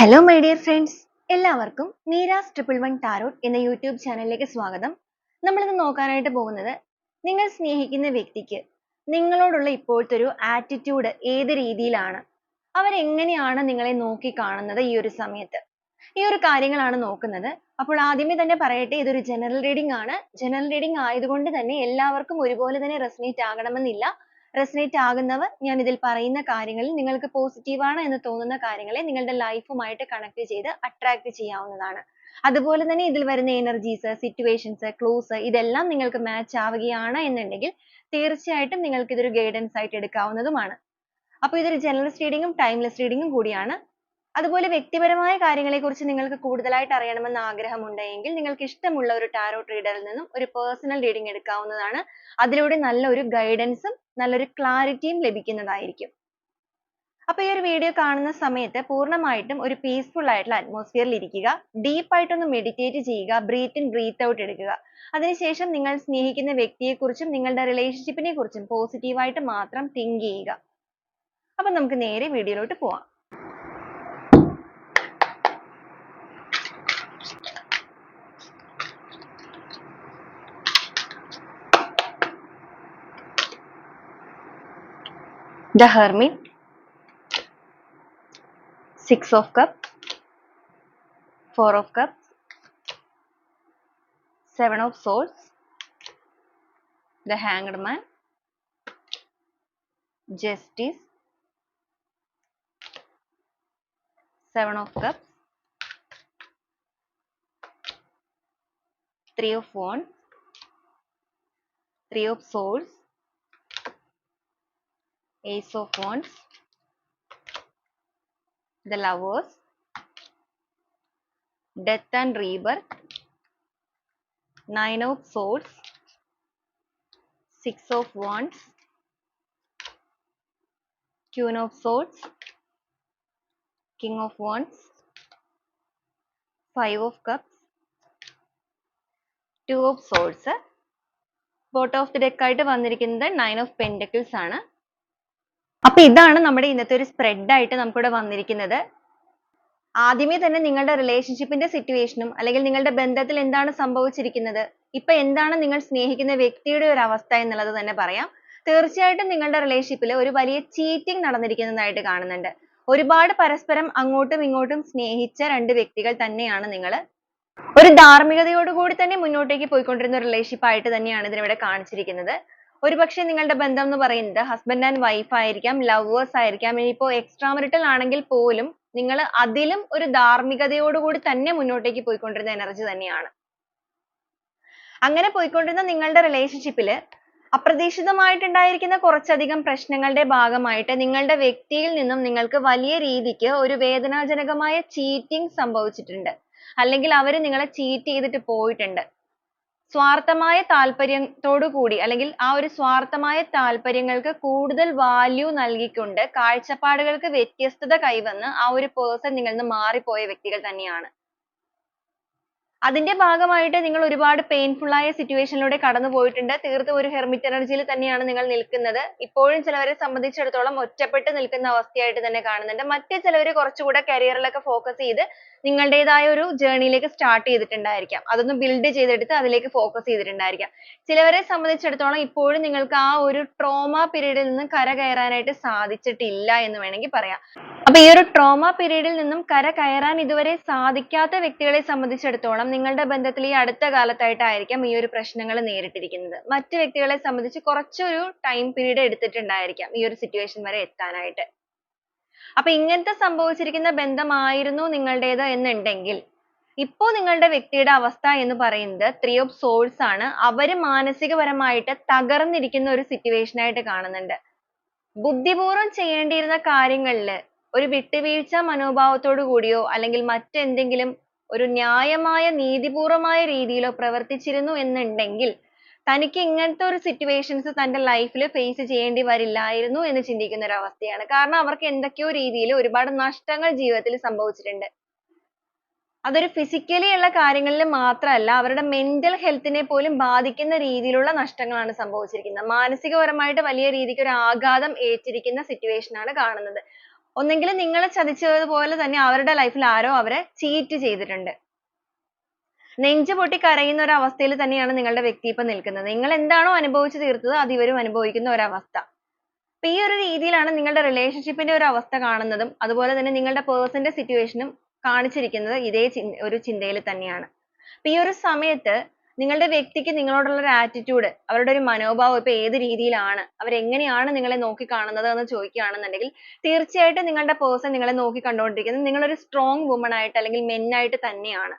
Hello my dear friends എല്ലാവർക്കും നീരാസ് triple one tarot എന്ന YouTube ചാനലിലേക്ക് സ്വാഗതം. നമ്മളിന്ന് നോക്കാനായിട്ട് പോകുന്നത് നിങ്ങൾ സ്നേഹിക്കുന്ന വ്യക്തിക്ക് നിങ്ങളോടുള്ള ഇപ്പോഴത്തെ ഒരു ആറ്റിറ്റ്യൂഡ് ഏത് രീതിയിലാണ്? അവരെങ്ങനെയാണ് നിങ്ങളെ നോക്കി കാണുന്നത് ഈ ഒരു സമയത്ത്? ഈ ഒരു കാര്യങ്ങളാണ് നോക്കുന്നത്. അപ്പോൾ ആദ്യമേ തന്നെ പറയട്ടെ ഇതൊരു ജനറൽ റീഡിംഗ് ആണ്. ജനറൽ റീഡിംഗ് ആയതുകൊണ്ട് തന്നെ എല്ലാവർക്കും ഒരുപോലെ തന്നെ റെസനേറ്റ് ആകണമെന്നില്ല. റെസനേറ്റ് ആകുന്നവർ ഞാൻ ഇതിൽ പറയുന്ന കാര്യങ്ങളിൽ നിങ്ങൾക്ക് positive ആണ് എന്ന് തോന്നുന്ന കാര്യങ്ങളെ നിങ്ങളുടെ life ലൈഫുമായിട്ട് connect ചെയ്ത് attract ചെയ്യാവുന്നതാണ്. അതുപോലെ തന്നെ ഇതിൽ വരുന്ന energies, situations, clues ഇതെല്ലാം നിങ്ങൾക്ക് match ആവുകയാണ് എന്നുണ്ടെങ്കിൽ തീർച്ചയായിട്ടും നിങ്ങൾക്ക് ഇതൊരു guidance ആയിട്ട് എടുക്കാവുന്നതുമാണ്. അപ്പോൾ ഇതൊരു ഉം timeless reading ഉം കൂടിയാണ്. അതുപോലെ വ്യക്തിപരമായ കാര്യങ്ങളെക്കുറിച്ച് നിങ്ങൾക്ക് കൂടുതലായിട്ട് അറിയണമെന്ന് ആഗ്രഹമുണ്ടെങ്കിൽ നിങ്ങൾക്ക് ഇഷ്ടമുള്ള ഒരു ടാരോട്ട് റീഡറിൽ നിന്നും ഒരു പേഴ്സണൽ റീഡിംഗ് എടുക്കാവുന്നതാണ്. അതിലൂടെ നല്ലൊരു ഗൈഡൻസും നല്ലൊരു ക്ലാരിറ്റിയും ലഭിക്കുന്നതായിരിക്കും. അപ്പോൾ ഈ ഒരു വീഡിയോ കാണുന്ന സമയത്ത് പൂർണമായിട്ടും ഒരു പീസ്ഫുൾ ആയിട്ടുള്ള അറ്റ്മോസ്ഫിയറിൽ ഇരിക്കുക. ഡീപ്പ് ആയിട്ടൊന്ന് മെഡിറ്റേറ്റ് ചെയ്യുക. ബ്രീത്ത് ബ്രീത്ത് ഔട്ട് എടുക്കുക. അതിനുശേഷം നിങ്ങൾ സ്നേഹിക്കുന്ന വ്യക്തിയെക്കുറിച്ചും നിങ്ങളുടെ റിലേഷൻഷിപ്പിനെ കുറിച്ചും പോസിറ്റീവായിട്ട് മാത്രം തിങ്ക് ചെയ്യുക. അപ്പം നമുക്ക് നേരെ വീഡിയോയിലോട്ട് പോവാം. The Hermit, Six of Cups, Four of Cups, Seven of Swords, the Hanged Man, Justice, Seven of Cups, Three of Wands, Three of Swords, Ace of Wands, the Lovers, Death and Rebirth, Nine of Swords, Six of Wands, Queen of Swords, King of Wands, Five of Cups, Two of Swords. Bottom of the deck ആയിട്ട് വന്നിരിക്കുന്നത് nine of pentacles ആണ് അപ്പൊ ഇതാണ് നമ്മുടെ ഇന്നത്തെ ഒരു spread ആയിട്ട് നമുക്കിവിടെ വന്നിരിക്കുന്നത്. ആദ്യമേ തന്നെ നിങ്ങളുടെ റിലേഷൻഷിപ്പിന്റെ സിറ്റുവേഷനും അല്ലെങ്കിൽ നിങ്ങളുടെ ബന്ധത്തിൽ എന്താണ് സംഭവിച്ചിരിക്കുന്നത് ഇപ്പൊ എന്താണ് നിങ്ങൾ സ്നേഹിക്കുന്ന വ്യക്തിയുടെ ഒരു അവസ്ഥ എന്നുള്ളത് തന്നെ പറയാം. തീർച്ചയായിട്ടും നിങ്ങളുടെ റിലേഷൻഷിപ്പിൽ ഒരു വലിയ ചീറ്റിംഗ് നടന്നിരിക്കുന്നതായിട്ട് കാണുന്നുണ്ട്. ഒരുപാട് പരസ്പരം അങ്ങോട്ടും ഇങ്ങോട്ടും സ്നേഹിച്ച രണ്ട് വ്യക്തികൾ തന്നെയാണ് നിങ്ങൾ ഒരു ധാർമ്മികതയോടുകൂടി തന്നെ മുന്നോട്ടേക്ക് പോയിക്കൊണ്ടിരുന്ന റിലേഷൻഷിപ്പ് ആയിട്ട് തന്നെയാണ് ഇതിനിവിടെ കാണിച്ചിരിക്കുന്നത്. ഒരുപക്ഷെ നിങ്ങളുടെ ബന്ധം എന്ന് പറയുന്നത് ഹസ്ബൻഡ് ആൻഡ് വൈഫ് ആയിരിക്കാം ലവേഴ്സ് ആയിരിക്കാം. ഇനിയിപ്പോ എക്സ്ട്രാ marital ആണെങ്കിൽ പോലും നിങ്ങൾ അതിലും ഒരു ധാർമ്മികതയോടുകൂടി തന്നെ മുന്നോട്ടേക്ക് പോയിക്കൊണ്ടിരുന്ന എനർജി തന്നെയാണ്. അങ്ങനെ പോയിക്കൊണ്ടിരുന്ന നിങ്ങളുടെ റിലേഷൻഷിപ്പിൽ അപ്രതീക്ഷിതമായിട്ടുണ്ടായിരിക്കുന്ന കുറച്ചധികം പ്രശ്നങ്ങളുടെ ഭാഗമായിട്ട് നിങ്ങളുടെ വ്യക്തിയിൽ നിന്നും നിങ്ങൾക്ക് വലിയ രീതിക്ക് ഒരു വേദനാജനകമായ ചീറ്റിംഗ് സംഭവിച്ചിട്ടുണ്ട്. അല്ലെങ്കിൽ അവർ നിങ്ങളെ ചീറ്റ് ചെയ്തിട്ട് പോയിട്ടുണ്ട്. സ്വാർത്ഥമായ താല്പര്യത്തോട് കൂടി അല്ലെങ്കിൽ ആ ഒരു സ്വാർത്ഥമായ താല്പര്യങ്ങൾക്ക് കൂടുതൽ വാല്യൂ നൽകിക്കൊണ്ട് കാഴ്ചപ്പാടുകൾക്ക് വ്യത്യസ്തത കൈവന്ന് ആ ഒരു പേഴ്സൺ നിങ്ങളിൽ നിന്ന് മാറിപ്പോയ വ്യക്തികൾ തന്നെയാണ്. അതിന്റെ ഭാഗമായിട്ട് നിങ്ങൾ ഒരുപാട് പെയിൻഫുൾ ആയ സിറ്റുവേഷനിലൂടെ കടന്നു പോയിട്ടുണ്ട്. തീർത്തും ഒരു ഹെർമിറ്റ് എനർജിയിൽ തന്നെയാണ് നിങ്ങൾ നിൽക്കുന്നത്. ഇപ്പോഴും ചിലവരെ സംബന്ധിച്ചിടത്തോളം ഒറ്റപ്പെട്ട് നിൽക്കുന്ന അവസ്ഥയായിട്ട് തന്നെ കാണുന്നുണ്ട്. മറ്റു ചിലവര് കുറച്ചുകൂടെ കരിയറിലൊക്കെ ഫോക്കസ് ചെയ്ത് നിങ്ങളുടേതായ ഒരു ജേർണിയിലേക്ക് സ്റ്റാർട്ട് ചെയ്തിട്ടുണ്ടായിരിക്കാം. അതൊന്ന് ബിൽഡ് ചെയ്തെടുത്ത് അതിലേക്ക് ഫോക്കസ് ചെയ്തിട്ടുണ്ടായിരിക്കാം. ചിലവരെ സംബന്ധിച്ചിടത്തോളം ഇപ്പോഴും നിങ്ങൾക്ക് ആ ഒരു ട്രോമ പീരീഡിൽ നിന്ന് കരകയറാനായിട്ട് സാധിച്ചിട്ടില്ല എന്ന് വേണമെങ്കിൽ പറയാം. അപ്പൊ ഈ ഒരു ട്രോമ പീരീഡിൽ നിന്നും കര കയറാൻ ഇതുവരെ സാധിക്കാത്ത വ്യക്തികളെ സംബന്ധിച്ചിടത്തോളം നിങ്ങളുടെ ബന്ധത്തിൽ ഈ അടുത്ത കാലത്തായിട്ടായിരിക്കാം ഈ ഒരു പ്രശ്നങ്ങൾ നേരിട്ടിരിക്കുന്നത്. മറ്റു വ്യക്തികളെ സംബന്ധിച്ച് കുറച്ചൊരു ടൈം പീരീഡ് എടുത്തിട്ടുണ്ടായിരിക്കാം ഈ ഒരു സിറ്റുവേഷൻ വരെ എത്താനായിട്ട്. അപ്പൊ ഇങ്ങനത്തെ സംഭവിച്ചിരിക്കുന്ന ബന്ധമായിരുന്നു നിങ്ങളുടേത് എന്നുണ്ടെങ്കിൽ ഇപ്പോ നിങ്ങളുടെ വ്യക്തിയുടെ അവസ്ഥ എന്ന് പറയുന്നത് ത്രീ ഓഫ് സോൾസ് ആണ്. അവർ മാനസികപരമായിട്ട് തകർന്നിരിക്കുന്ന ഒരു സിറ്റുവേഷൻ ആയിട്ട് കാണുന്നുണ്ട്. ബുദ്ധിപൂർവം ചെയ്യേണ്ടിയിരുന്ന കാര്യങ്ങളിൽ ഒരു വിട്ടുവീഴ്ച മനോഭാവത്തോടു കൂടിയോ അല്ലെങ്കിൽ മറ്റെന്തെങ്കിലും ഒരു ന്യായമായ നീതിപൂർവമായ രീതിയിലോ പ്രവർത്തിച്ചിരുന്നു എന്നുണ്ടെങ്കിൽ തനിക്ക് ഇങ്ങനത്തെ ഒരു സിറ്റുവേഷൻസ് തന്റെ ലൈഫിൽ ഫേസ് ചെയ്യേണ്ടി വരില്ലായിരുന്നു എന്ന് ചിന്തിക്കുന്ന ഒരു അവസ്ഥയാണ് കാരണം അവർക്ക് എന്തൊക്കെയോ രീതിയിൽ ഒരുപാട് നഷ്ടങ്ങൾ ജീവിതത്തിൽ സംഭവിച്ചിട്ടുണ്ട്. അതൊരു ഫിസിക്കലി ഉള്ള കാര്യങ്ങളിൽ മാത്രമല്ല അവരുടെ മെന്റൽ ഹെൽത്തിനെ പോലും ബാധിക്കുന്ന രീതിയിലുള്ള നഷ്ടങ്ങളാണ് സംഭവിച്ചിരിക്കുന്നത്. മാനസികപരമായിട്ട് വലിയ രീതിക്ക് ഒരു ആഘാതം ഏറ്റിരിക്കുന്ന സിറ്റുവേഷൻ ആണ് കാണുന്നത്. ഒന്നെങ്കിൽ നിങ്ങൾ ചതിച്ചതുപോലെ തന്നെ അവരുടെ ലൈഫിൽ ആരോ അവരെ ചീറ്റ് ചെയ്തിട്ടുണ്ട്. നെഞ്ച് പൊട്ടി കരയുന്ന ഒരു അവസ്ഥയിൽ തന്നെയാണ് നിങ്ങളുടെ വ്യക്തി ഇപ്പോൾ നിൽക്കുന്നത്. നിങ്ങൾ എന്താണോ അനുഭവിച്ചു തീർത്തത് അത് ഇവരും അനുഭവിക്കുന്ന ഒരു അവസ്ഥ. അപ്പൊ ഈ ഒരു രീതിയിലാണ് നിങ്ങളുടെ relationship ന്റെ ഒരു അവസ്ഥ കാണുന്നതും അതുപോലെ തന്നെ നിങ്ങളുടെ പേഴ്സന്റെ സിറ്റുവേഷനും കാണിച്ചിരിക്കുന്നത് ഇതേ ഒരു ചിന്തയിൽ തന്നെയാണ്. അപ്പൊ ഈ ഒരു സമയത്ത് നിങ്ങളുടെ വ്യക്തിക്ക് നിങ്ങളോടുള്ള ഒരു attitude അവരുടെ ഒരു മനോഭാവം ഇപ്പൊ ഏത് രീതിയിലാണ് അവർ എങ്ങനെയാണ് നിങ്ങളെ നോക്കി കാണുന്നത് എന്ന് ചോദിക്കുകയാണെന്നുണ്ടെങ്കിൽ തീർച്ചയായിട്ടും നിങ്ങളുടെ person നിങ്ങളെ നോക്കി കണ്ടുകൊണ്ടിരിക്കുന്നത് നിങ്ങൾ ഒരു strong woman ആയിട്ട് അല്ലെങ്കിൽ men ആയിട്ട് തന്നെയാണ്.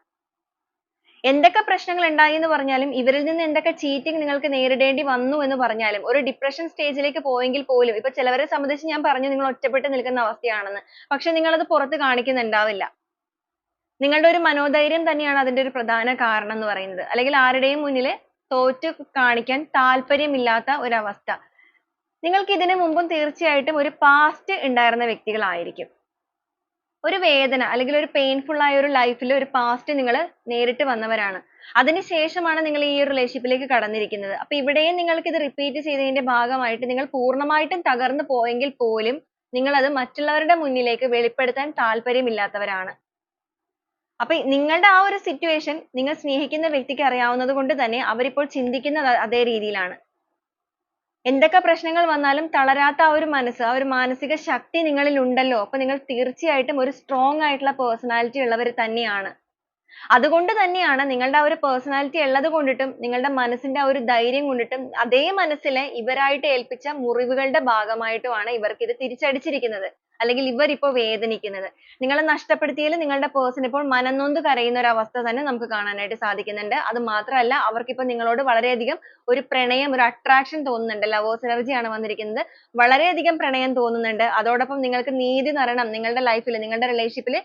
എന്തൊക്കെ പ്രശ്നങ്ങൾ ഉണ്ടായി എന്ന് പറഞ്ഞാലും ഇവരിൽ നിന്ന് എന്തൊക്കെ cheating നിങ്ങൾക്ക് നേരിടേണ്ടി വന്നു എന്ന് പറഞ്ഞാലും ഒരു depression stage ലേക്ക് പോയെങ്കിൽ പോലും ഇപ്പൊ ചിലവരെ സംബന്ധിച്ച് ഞാൻ പറഞ്ഞു നിങ്ങൾ ഒറ്റപ്പെട്ടു നിൽക്കുന്ന അവസ്ഥയാണെന്ന്. പക്ഷെ നിങ്ങൾ അത് പുറത്ത് കാണിക്കുന്നുണ്ടാവില്ല. നിങ്ങളുടെ ഒരു മനോധൈര്യം തന്നെയാണ് അതിന്റെ ഒരു പ്രധാന കാരണം എന്ന് പറയുന്നത്. അല്ലെങ്കിൽ ആരുടെയും മുന്നിൽ തോറ്റു കാണിക്കാൻ താല്പര്യമില്ലാത്ത ഒരു അവസ്ഥ. നിങ്ങൾക്ക് ഇതിനു മുമ്പും തീർച്ചയായിട്ടും ഒരു past ഉണ്ടായിരുന്ന വ്യക്തികളായിരിക്കും. ഒരു വേദന അല്ലെങ്കിൽ ഒരു painful ആയ ഒരു life ൽ ഒരു past നിങ്ങൾ നേരിട്ട് വന്നവരാണ്. അതിനുശേഷമാണ് നിങ്ങൾ ഈ ഒരു relationship ലേക്ക് കടന്നിരിക്കുന്നത്. അപ്പൊ ഇവിടെയും നിങ്ങൾക്ക് ഇത് repeat ചെയ്തതിന്റെ ഭാഗമായിട്ട് നിങ്ങൾ പൂർണമായിട്ടും തകർന്നു പോയെങ്കിൽ പോലും നിങ്ങൾ അത് മറ്റുള്ളവരുടെ മുന്നിലേക്ക് വെളിപ്പെടുത്താൻ താല്പര്യമില്ലാത്തവരാണ്. അപ്പൊ നിങ്ങളുടെ ആ ഒരു situation നിങ്ങൾ സ്നേഹിക്കുന്ന വ്യക്തിക്ക് അറിയാവുന്നത് കൊണ്ട് തന്നെ അവരിപ്പോൾ ചിന്തിക്കുന്നത് അതേ രീതിയിലാണ്. എന്തൊക്കെ പ്രശ്നങ്ങൾ വന്നാലും തളരാത്ത ആ ഒരു മനസ്സ് ആ ഒരു മാനസിക ശക്തി നിങ്ങളിൽ ഉണ്ടല്ലോ അപ്പൊ നിങ്ങൾ തീർച്ചയായിട്ടും ഒരു strong ആയിട്ടുള്ള personality ഉള്ളവർ തന്നെയാണ്. അതുകൊണ്ട് തന്നെയാണ് നിങ്ങളുടെ ആ ഒരു personality ഉള്ളത് കൊണ്ടിട്ടും നിങ്ങളുടെ മനസ്സിന്റെ ആ ഒരു ധൈര്യം കൊണ്ടിട്ടും അതേ മനസ്സിനെ ഇവരായിട്ട് ഏൽപ്പിച്ച മുറിവുകളുടെ ഭാഗമായിട്ടുമാണ് ഇവർക്ക് ഇത് തിരിച്ചടിച്ചിരിക്കുന്നത്. അല്ലെങ്കിൽ ഇവർ ഇപ്പോ വേദനിക്കുന്നത്. നിങ്ങളെ നഷ്ടപ്പെടുത്തിയതിൽ നിങ്ങളുടെ person ഇപ്പോൾ മനംനൊന്ത് കരയുന്ന ഒരു അവസ്ഥ തന്നെ നമുക്ക് കാണാനായിട്ട് സാധിക്കുന്നുണ്ട്. അത് മാത്രമല്ല അവർക്ക് ഇപ്പോൾ നിങ്ങളോട് വളരെയധികം ഒരു പ്രണയം ഒരു attraction തോന്നുന്നുണ്ട്. lovers energy ആണ് വന്നിരിക്കുന്നത്. വളരെയധികം പ്രണയം തോന്നുന്നുണ്ട്. അതോടൊപ്പം നിങ്ങൾക്ക് നീതി തരണം നിങ്ങളുടെ life നിങ്ങളുടെ relationship ൽ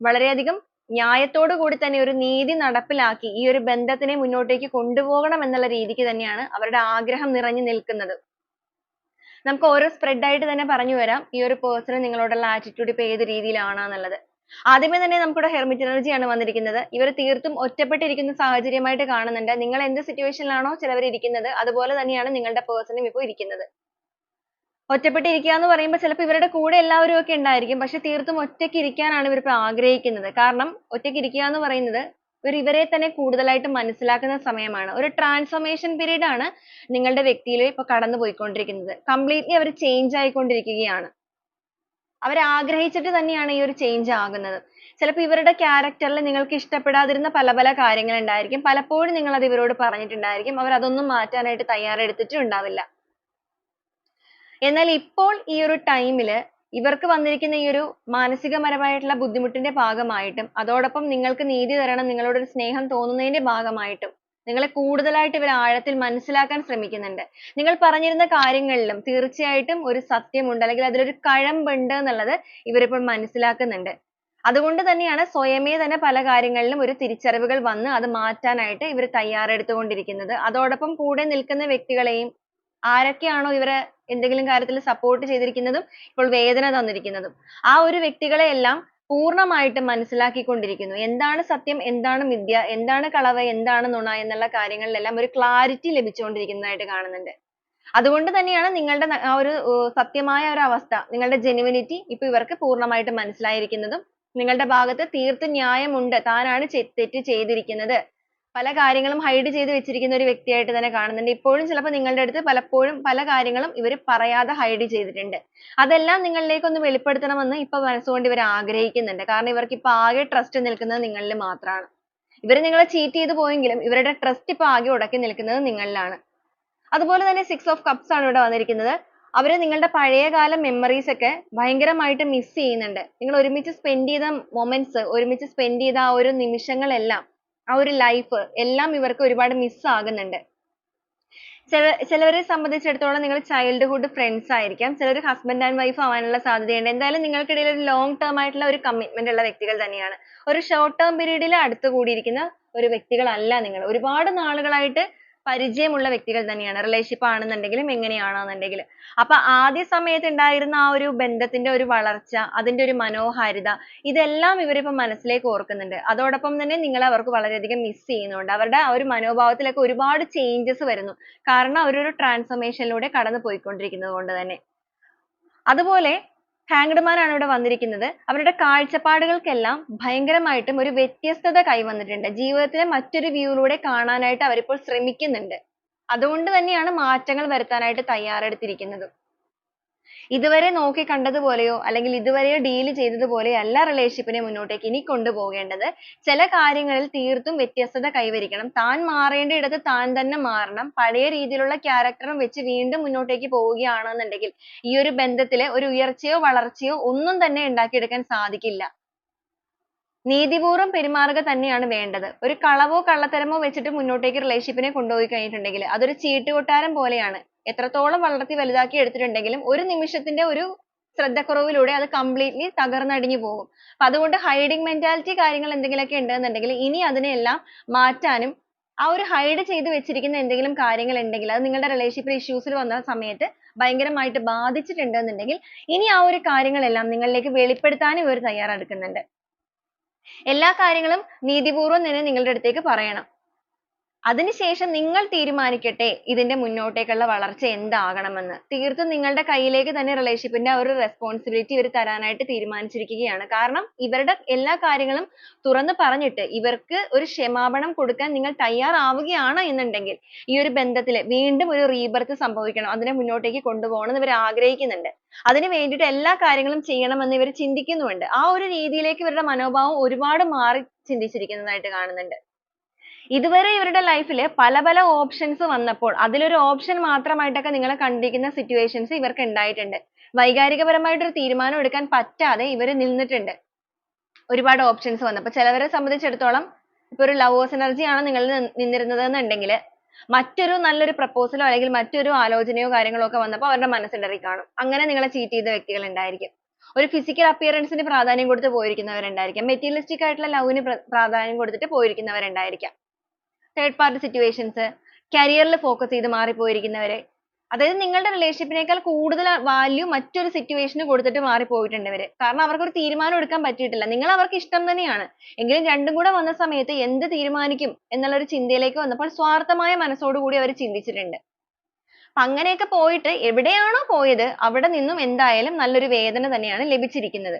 വളരെയധികം ന്യായത്തോടു കൂടി തന്നെ ഒരു നീതി നടപ്പിലാക്കി ഈ ഒരു ബന്ധത്തിനെ മുന്നോട്ടേക്ക് കൊണ്ടുപോകണം എന്നുള്ള രീതിക്ക് തന്നെയാണ് അവരുടെ ആഗ്രഹം നിറഞ്ഞു നിൽക്കുന്നത്. നമുക്ക് ഓരോ spread ആയിട്ട് തന്നെ പറഞ്ഞു വരാം ഈ ഒരു person നിങ്ങളോടുള്ള attitude ഇപ്പോൾ ഏത് രീതിയിലാണ് എന്നുള്ളത്. ആദ്യമേ തന്നെ നമുക്കിവിടെ hermit energy ആണ് വന്നിരിക്കുന്നത്. ഇവർ തീർത്തും ഒറ്റപ്പെട്ടിരിക്കുന്ന സാഹചര്യമായിട്ട് കാണുന്നുണ്ട്. നിങ്ങൾ എന്ത് situation ലാണോ ചിലവർ ഇരിക്കുന്നത് അതുപോലെ തന്നെയാണ് നിങ്ങളുടെ person ഇപ്പോൾ ഇരിക്കുന്നത്. ഒറ്റപ്പെട്ടിരിക്കുക എന്ന് പറയുമ്പോൾ ചിലപ്പോൾ ഇവരുടെ കൂടെ എല്ലാവരും ഒക്കെ ഉണ്ടായിരിക്കും. പക്ഷേ തീർത്തും ഒറ്റയ്ക്ക് ഇരിക്കാനാണ് ഇവർ ഇപ്പോൾ ആഗ്രഹിക്കുന്നത്. കാരണം ഒറ്റയ്ക്ക് ഇരിക്കുക എന്ന് പറയുന്നത് ഇവർ ഇവരെ തന്നെ കൂടുതലായിട്ട് മനസ്സിലാക്കുന്ന സമയമാണ്. ഒരു ട്രാൻസ്ഫോർമേഷൻ period ആണ് നിങ്ങളുടെ വ്യക്തിയിൽ ഇപ്പോൾ കടന്നു പോയിക്കൊണ്ടിരിക്കുന്നത്. completely അവർ ചേഞ്ച് ആയിക്കൊണ്ടിരിക്കുകയാണ്. അവർ ആഗ്രഹിച്ചിട്ട് തന്നെയാണ് ഈ ഒരു ചേഞ്ച് ആകുന്നത്. ചിലപ്പോൾ ഇവരുടെ ക്യാരക്ടറിൽ നിങ്ങൾക്ക് ഇഷ്ടപ്പെടാതിരുന്ന പല പല കാര്യങ്ങൾ ഉണ്ടായിരിക്കും. പലപ്പോഴും നിങ്ങൾ അത് ഇവരോട് പറഞ്ഞിട്ടുണ്ടായിരിക്കും. അവർ അതൊന്നും മാറ്റാനായിട്ട് തയ്യാറെടുത്തിട്ടും ഉണ്ടാവില്ല. എന്നാൽ ഇപ്പോൾ ഈ ഒരു ടൈമിൽ ഇവർക്ക് വന്നിരിക്കുന്ന ഈ ഒരു മാനസികപരമായിട്ടുള്ള ബുദ്ധിമുട്ടിന്റെ ഭാഗമായിട്ടും അതോടൊപ്പം നിങ്ങൾക്ക് നീതി തരണം നിങ്ങളോട് ഒരു സ്നേഹം തോന്നുന്നതിന്റെ ഭാഗമായിട്ടും നിങ്ങളെ കൂടുതലായിട്ട് ഇവർ ആഴത്തിൽ മനസ്സിലാക്കാൻ ശ്രമിക്കുന്നുണ്ട്. നിങ്ങൾ പറഞ്ഞിരുന്ന കാര്യങ്ങളിലും തീർച്ചയായിട്ടും ഒരു സത്യമുണ്ട് അല്ലെങ്കിൽ അതിലൊരു കഴമ്പുണ്ട് എന്നുള്ളത് ഇവരിപ്പോൾ മനസ്സിലാക്കുന്നുണ്ട്. അതുകൊണ്ട് തന്നെയാണ് സ്വയമേ തന്നെ പല കാര്യങ്ങളിലും ഒരു തിരിച്ചറിവുകൾ വന്ന് അത് മാറ്റാനായിട്ട് ഇവർ തയ്യാറെടുത്തുകൊണ്ടിരിക്കുന്നത്. അതോടൊപ്പം കൂടെ നിൽക്കുന്ന വ്യക്തികളെയും ആരൊക്കെയാണോ ഇവരെ എന്തെങ്കിലും കാര്യത്തിൽ സപ്പോർട്ട് ചെയ്തിരിക്കുന്നതും ഇപ്പോൾ വേദന തന്നിരിക്കുന്നതും ആ ഒരു വ്യക്തികളെ എല്ലാം പൂർണമായിട്ടും മനസ്സിലാക്കിക്കൊണ്ടിരിക്കുന്നു. എന്താണ് സത്യം എന്താണ് മിഥ്യ എന്താണ് കളവ് എന്താണ് നുണ എന്നുള്ള കാര്യങ്ങളിലെല്ലാം ഒരു ക്ലാരിറ്റി ലഭിച്ചുകൊണ്ടിരിക്കുന്നതായിട്ട് കാണുന്നുണ്ട്. അതുകൊണ്ട് തന്നെയാണ് നിങ്ങളുടെ ആ ഒരു സത്യമായ ഒരു അവസ്ഥ നിങ്ങളുടെ ജെനുവിനിറ്റി ഇപ്പൊ ഇവർക്ക് പൂർണമായിട്ട് മനസ്സിലായിരിക്കുന്നതും നിങ്ങളുടെ ഭാഗത്ത് തീർത്തും ന്യായമുണ്ട് താനാണ് തെറ്റ് ചെയ്തിരിക്കുന്നത് പല കാര്യങ്ങളും ഹൈഡ് ചെയ്ത് വെച്ചിരിക്കുന്ന ഒരു വ്യക്തിയായിട്ട് തന്നെ കാണുന്നുണ്ട്. ഇപ്പോഴും ചിലപ്പോൾ നിങ്ങളുടെ അടുത്ത് പലപ്പോഴും പല കാര്യങ്ങളും ഇവർ പറയാതെ ഹൈഡ് ചെയ്തിട്ടുണ്ട്. അതെല്ലാം നിങ്ങളിലേക്ക് ഒന്ന് വെളിപ്പെടുത്തണമെന്ന് ഇപ്പൊ മനസ്സുകൊണ്ട് ഇവർ ആഗ്രഹിക്കുന്നുണ്ട്. കാരണം ഇവർക്ക് ഇപ്പൊ ആകെ ട്രസ്റ്റ് നിൽക്കുന്നത് നിങ്ങളിൽ മാത്രമാണ്. ഇവർ നിങ്ങളെ ചീറ്റ് ചെയ്തു പോയെങ്കിലും ഇവരുടെ ട്രസ്റ്റ് ഇപ്പൊ ആകെ ഉടക്കി നിൽക്കുന്നത് നിങ്ങളിലാണ്. അതുപോലെ തന്നെ six ഓഫ് കപ്സ് ആണ് ഇവിടെ വന്നിരിക്കുന്നത്. അവർ നിങ്ങളുടെ പഴയകാല മെമ്മറീസ് ഒക്കെ ഭയങ്കരമായിട്ട് miss ചെയ്യുന്നുണ്ട്. നിങ്ങൾ ഒരുമിച്ച് സ്പെൻഡ് ചെയ്ത മൊമെന്റ്സ് ഒരുമിച്ച് സ്പെൻഡ് ചെയ്ത ആ ഒരു നിമിഷങ്ങളെല്ലാം ആ ഒരു life എല്ലാം ഇവർക്ക് ഒരുപാട് മിസ് ആകുന്നുണ്ട്. ചില ചിലവരെ സംബന്ധിച്ചിടത്തോളം നിങ്ങൾ ചൈൽഡ്ഹുഡ് ഫ്രണ്ട്സ് ആയിരിക്കാം. ചിലർ ഹസ്ബൻഡ് ആൻഡ് വൈഫ് ആവാനുള്ള സാധ്യതയുണ്ട്. എന്തായാലും നിങ്ങൾക്കിടയിൽ ഒരു long ടേം ആയിട്ടുള്ള ഒരു കമ്മിറ്റ്മെന്റ് ഉള്ള വ്യക്തികൾ തന്നെയാണ്. ഒരു ഷോർട്ട് ടേം period ൽ അടുത്തുകൂടിയിരിക്കുന്ന ഒരു വ്യക്തികളല്ല നിങ്ങൾ. ഒരുപാട് നാളുകളായിട്ട് പരിചയമുള്ള വ്യക്തികൾ തന്നെയാണ്. relationship ആണെന്നുണ്ടെങ്കിലും എങ്ങനെയാണെന്നുണ്ടെങ്കിലും. അപ്പൊ ആദ്യ സമയത്ത് ഉണ്ടായിരുന്ന ആ ഒരു ബന്ധത്തിന്റെ ഒരു വളർച്ച അതിന്റെ ഒരു മനോഹാരിത ഇതെല്ലാം ഇപ്പോ മനസ്സിലേക്ക് ഓർക്കുന്നുണ്ട്. അതോടൊപ്പം തന്നെ നിങ്ങളെ അവർക്ക് വളരെയധികം miss ചെയ്യുന്നുണ്ട്. അവരുടെ ആ ഒരു മനോഭാവത്തിലൊക്കെ ഒരുപാട് changes വരുന്നു. കാരണം അവരൊരു transformation ലൂടെ കടന്നു പോയിക്കൊണ്ടിരിക്കുന്നത് കൊണ്ട് തന്നെ. അതുപോലെ ഹാങ്ഡ് മാൻ ആണ് ഇവിടെ വന്നിരിക്കുന്നത്. അവരുടെ കാഴ്ചപ്പാടുകൾക്കെല്ലാം ഭയങ്കരമായിട്ടും ഒരു വ്യത്യസ്തത കൈവന്നിട്ടുണ്ട്. ജീവിതത്തിലെ മറ്റൊരു വ്യൂയിലൂടെ കാണാനായിട്ട് അവരിപ്പോൾ ശ്രമിക്കുന്നുണ്ട്. അതുകൊണ്ട് തന്നെയാണ് മാറ്റങ്ങൾ വരുത്താനായിട്ട് തയ്യാറെടുത്തിരിക്കുന്നതും. ഇതുവരെ നോക്കി കണ്ടതുപോലെയോ അല്ലെങ്കിൽ ഇതുവരെയോ ഡീൽ ചെയ്തതുപോലെയോ അല്ല റിലേഷൻഷിപ്പിനെ മുന്നോട്ടേക്ക് ഇനി കൊണ്ടുപോകേണ്ടത്. ചില കാര്യങ്ങളിൽ തീർത്തും വ്യത്യസ്തത കൈവരിക്കണം. താൻ മാറേണ്ട ഇടത്ത് താൻ തന്നെ മാറണം. പഴയ രീതിയിലുള്ള ക്യാരക്ടറും വെച്ച് വീണ്ടും മുന്നോട്ടേക്ക് പോവുകയാണെന്നുണ്ടെങ്കിൽ ഈ ഒരു ബന്ധത്തിൽ ഒരു ഉയർച്ചയോ വളർച്ചയോ ഒന്നും തന്നെ ഉണ്ടാക്കിയെടുക്കാൻ സാധിക്കില്ല. നീതിപൂർവം പെരുമാറുക തന്നെയാണ് വേണ്ടത്. ഒരു കളവോ കള്ളത്തരമോ വെച്ചിട്ട് മുന്നോട്ടേക്ക് റിലേഷൻഷിപ്പിനെ കൊണ്ടുപോയി കഴിഞ്ഞിട്ടുണ്ടെങ്കിൽ അതൊരു ചീട്ടുകൊട്ടാരം പോലെയാണ്. എത്രത്തോളം വളർത്തി വലുതാക്കി എടുത്തിട്ടുണ്ടെങ്കിലും ഒരു നിമിഷത്തിന്റെ ഒരു ശ്രദ്ധക്കുറവിലൂടെ അത് കംപ്ലീറ്റ്ലി തകർന്നടിഞ്ഞു പോകും. അപ്പൊ അതുകൊണ്ട് ഹൈഡിങ് മെന്റാലിറ്റി കാര്യങ്ങൾ എന്തെങ്കിലുമൊക്കെ ഉണ്ടെന്നുണ്ടെങ്കിൽ ഇനി അതിനെല്ലാം മാറ്റാനും ആ ഒരു ഹൈഡ് ചെയ്ത് വെച്ചിരിക്കുന്ന എന്തെങ്കിലും കാര്യങ്ങൾ ഉണ്ടെങ്കിൽ അത് നിങ്ങളുടെ റിലേഷൻഷിപ്പ് ഇഷ്യൂസിൽ വന്ന സമയത്ത് ഭയങ്കരമായിട്ട് ബാധിച്ചിട്ടുണ്ടെന്നുണ്ടെങ്കിൽ ഇനി ആ ഒരു കാര്യങ്ങളെല്ലാം നിങ്ങളിലേക്ക് വെളിപ്പെടുത്താനും ഇവർ തയ്യാറെടുക്കുന്നുണ്ട്. എല്ലാ കാര്യങ്ങളും നീതിപൂർവം തന്നെ നിങ്ങളുടെ അടുത്തേക്ക് പറയണം. അതിനുശേഷം നിങ്ങൾ തീരുമാനിക്കട്ടെ ഇതിന്റെ മുന്നോട്ടേക്കുള്ള വളർച്ച എന്താകണമെന്ന്. തീർത്തും നിങ്ങളുടെ കയ്യിലേക്ക് തന്നെ റിലേഷൻഷിപ്പിന്റെ ആ ഒരു റെസ്പോൺസിബിലിറ്റി ഇവർ തരാനായിട്ട് തീരുമാനിച്ചിരിക്കുകയാണ്. കാരണം ഇവരുടെ എല്ലാ കാര്യങ്ങളും തുറന്നു പറഞ്ഞിട്ട് ഇവർക്ക് ഒരു ക്ഷമാപണം കൊടുക്കാൻ നിങ്ങൾ തയ്യാറാവുകയാണ് എന്നുണ്ടെങ്കിൽ ഈ ഒരു ബന്ധത്തിൽ വീണ്ടും ഒരു റീബർത്ത് സംഭവിക്കണം അതിനെ മുന്നോട്ടേക്ക് കൊണ്ടുപോകണം എന്ന് ഇവർ ആഗ്രഹിക്കുന്നുണ്ട്. അതിന് വേണ്ടിയിട്ട് എല്ലാ കാര്യങ്ങളും ചെയ്യണമെന്ന് ഇവർ ചിന്തിക്കുന്നുമുണ്ട്. ആ ഒരു രീതിയിലേക്ക് ഇവരുടെ മനോഭാവം ഒരുപാട് മാറി ചിന്തിച്ചിരിക്കുന്നതായിട്ട് കാണുന്നുണ്ട്. ഇതുവരെ ഇവരുടെ ലൈഫിൽ പല പല ഓപ്ഷൻസ് വന്നപ്പോൾ അതിലൊരു ഓപ്ഷൻ മാത്രമായിട്ടൊക്കെ നിങ്ങളെ കണ്ടിരിക്കുന്ന സിറ്റുവേഷൻസ് ഇവർക്ക് ഉണ്ടായിട്ടുണ്ട്. വൈകാരികപരമായിട്ട് ഒരു തീരുമാനം എടുക്കാൻ പറ്റാതെ ഇവർ നിന്നിട്ടുണ്ട്. ഒരുപാട് options വന്നപ്പോൾ ചിലവരെ സംബന്ധിച്ചിടത്തോളം ഇപ്പൊ ഒരു ലവേഴ്സ് ആണ് നിങ്ങൾ നിന്നിരുന്നത് എന്നുണ്ടെങ്കിൽ മറ്റൊരു നല്ലൊരു പ്രപ്പോസലോ അല്ലെങ്കിൽ മറ്റൊരു ആലോചനയോ കാര്യങ്ങളോ ഒക്കെ വന്നപ്പോൾ അവരുടെ മനസ്സിലറി കാണും. അങ്ങനെ നിങ്ങളെ ചീറ്റ് ചെയ്ത വ്യക്തികൾ ഉണ്ടായിരിക്കും. ഒരു ഫിസിക്കൽ അപ്പിയറൻസിന് പ്രാധാന്യം കൊടുത്ത് പോയിരിക്കുന്നവരുണ്ടായിരിക്കാം. മെറ്റീരിയലിസ്റ്റിക് ആയിട്ടുള്ള ലവിന് പ്രാധാന്യം കൊടുത്തിട്ട് പോയിരിക്കുന്നവരുണ്ടായിരിക്കാം. Third പാർട്ടി സിറ്റുവേഷൻസ് കരിയറിൽ ഫോക്കസ് ചെയ്ത് മാറിപ്പോയിരിക്കുന്നവര്. അതായത് നിങ്ങളുടെ റിലേഷൻഷിപ്പിനേക്കാൾ കൂടുതൽ വാല്യൂ മറ്റൊരു സിറ്റുവേഷന് കൊടുത്തിട്ട് മാറിപ്പോയിട്ടുണ്ട് കാരണം അവർക്ക് ഒരു തീരുമാനം എടുക്കാൻ പറ്റിയിട്ടില്ല. നിങ്ങൾ അവർക്ക് ഇഷ്ടം തന്നെയാണ്. എങ്കിലും രണ്ടും കൂടെ വന്ന സമയത്ത് എന്ത് തീരുമാനിക്കും എന്നുള്ള ഒരു ചിന്തയിലേക്ക് വന്നപ്പോൾ സ്വാർത്ഥമായ മനസ്സോടുകൂടി അവർ ചിന്തിച്ചിട്ടുണ്ട്. അപ്പൊ അങ്ങനെയൊക്കെ പോയിട്ട് എവിടെയാണോ പോയത് അവിടെ നിന്നും എന്തായാലും നല്ലൊരു വേദന തന്നെയാണ് ലഭിച്ചിരിക്കുന്നത്.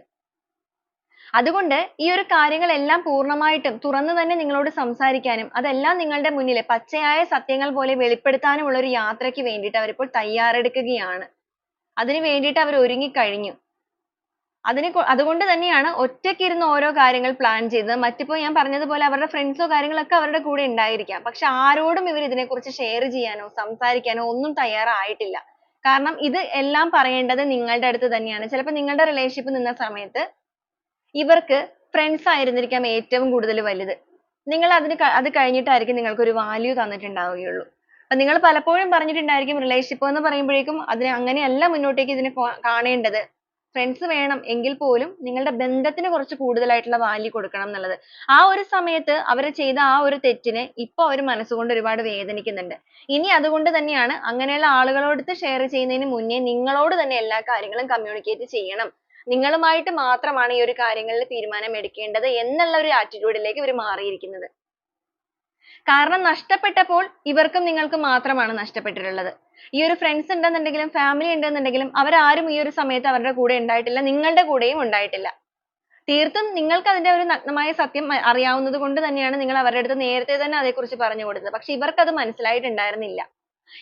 അതുകൊണ്ട് ഈ ഒരു കാര്യങ്ങളെല്ലാം പൂർണമായിട്ടും തുറന്നു തന്നെ നിങ്ങളോട് സംസാരിക്കാനും അതെല്ലാം നിങ്ങളുടെ മുന്നിൽ പച്ചയായ സത്യങ്ങൾ പോലെ വെളിപ്പെടുത്താനും ഉള്ള ഒരു യാത്രയ്ക്ക് വേണ്ടിയിട്ട് അവരിപ്പോൾ തയ്യാറെടുക്കുകയാണ്. അതിനു വേണ്ടിയിട്ട് അവർ ഒരുങ്ങിക്കഴിഞ്ഞു അതിന് അതുകൊണ്ട് തന്നെയാണ് ഒറ്റയ്ക്ക് ഇരുന്ന് ഓരോ കാര്യങ്ങൾ പ്ലാൻ ചെയ്തത്. മറ്റിപ്പോൾ ഞാൻ പറഞ്ഞതുപോലെ അവരുടെ ഫ്രണ്ട്സോ കാര്യങ്ങളൊക്കെ അവരുടെ കൂടെ ഉണ്ടായിരിക്കാം. പക്ഷെ ആരോടും ഇവർ ഇതിനെക്കുറിച്ച് ഷെയർ ചെയ്യാനോ സംസാരിക്കാനോ ഒന്നും തയ്യാറായിട്ടില്ല. കാരണം ഇത് എല്ലാം പറയേണ്ടത് നിങ്ങളുടെ അടുത്ത് തന്നെയാണ്. ചിലപ്പോൾ നിങ്ങളുടെ റിലേഷൻഷിപ്പ് നിന്ന സമയത്ത് ഇവർക്ക് friends ആയിരുന്നിരിക്കാം ഏറ്റവും കൂടുതൽ വലുത്. നിങ്ങൾ അതിന് അത് കഴിഞ്ഞിട്ടായിരിക്കും നിങ്ങൾക്ക് ഒരു value തന്നിട്ടുണ്ടാവുകയുള്ളൂ. അപ്പോൾ നിങ്ങൾ പലപ്പോഴും പറഞ്ഞിട്ടുണ്ടായിരിക്കും relationship എന്ന് പറയുമ്പോഴേക്കും അതിനെ അങ്ങനെയല്ല മുന്നോട്ടേക്ക് ഇതിനെ കാണേണ്ടത്. friends വേണം എങ്കിൽ പോലും നിങ്ങളുടെ ബന്ധത്തിന് കുറച്ച് കൂടുതലായിട്ടുള്ള value കൊടുക്കണം എന്നുള്ളത്. ആ ഒരു സമയത്ത് അവർ ചെയ്ത ആ ഒരു തെറ്റിന് ഇപ്പൊ അവർ മനസ്സുകൊണ്ട് ഒരുപാട് വേദനിക്കുന്നുണ്ട്. ഇനി അതുകൊണ്ട് തന്നെയാണ് അങ്ങനെയുള്ള ആളുകളോടത്ത് share ചെയ്യുന്നതിന് മുന്നേ നിങ്ങളോട് തന്നെ എല്ലാ കാര്യങ്ങളും communicate ചെയ്യണം. നിങ്ങളുമായിട്ട് മാത്രമാണ് ഈ ഒരു കാര്യങ്ങളിൽ തീരുമാനം എടുക്കേണ്ടത് എന്നുള്ള ഒരു attitude ലേക്ക് ഇവർ മാറിയിരിക്കുന്നത്. കാരണം നഷ്ടപ്പെട്ടപ്പോൾ ഇവർക്കും നിങ്ങൾക്കും മാത്രമാണ് നഷ്ടപ്പെട്ടിട്ടുള്ളത്. ഈ ഒരു friends ഉണ്ടെന്നുണ്ടെങ്കിലും family ഉണ്ടെന്നുണ്ടെങ്കിലും അവരാരും ഈ ഒരു സമയത്ത് അവരുടെ കൂടെ ഉണ്ടായിട്ടില്ല നിങ്ങളുടെ കൂടെയും ഉണ്ടായിട്ടില്ല. തീർത്തും നിങ്ങൾക്ക് അതിന്റെ ഒരു നഗ്നമായ സത്യം അറിയാവുന്നത് കൊണ്ട് തന്നെയാണ് നിങ്ങൾ അവരുടെ അടുത്ത് നേരത്തെ തന്നെ അതേക്കുറിച്ച് പറഞ്ഞു കൊടുത്തത്. പക്ഷെ ഇവർക്ക് അത് മനസ്സിലായിട്ടുണ്ടായിരുന്നില്ല.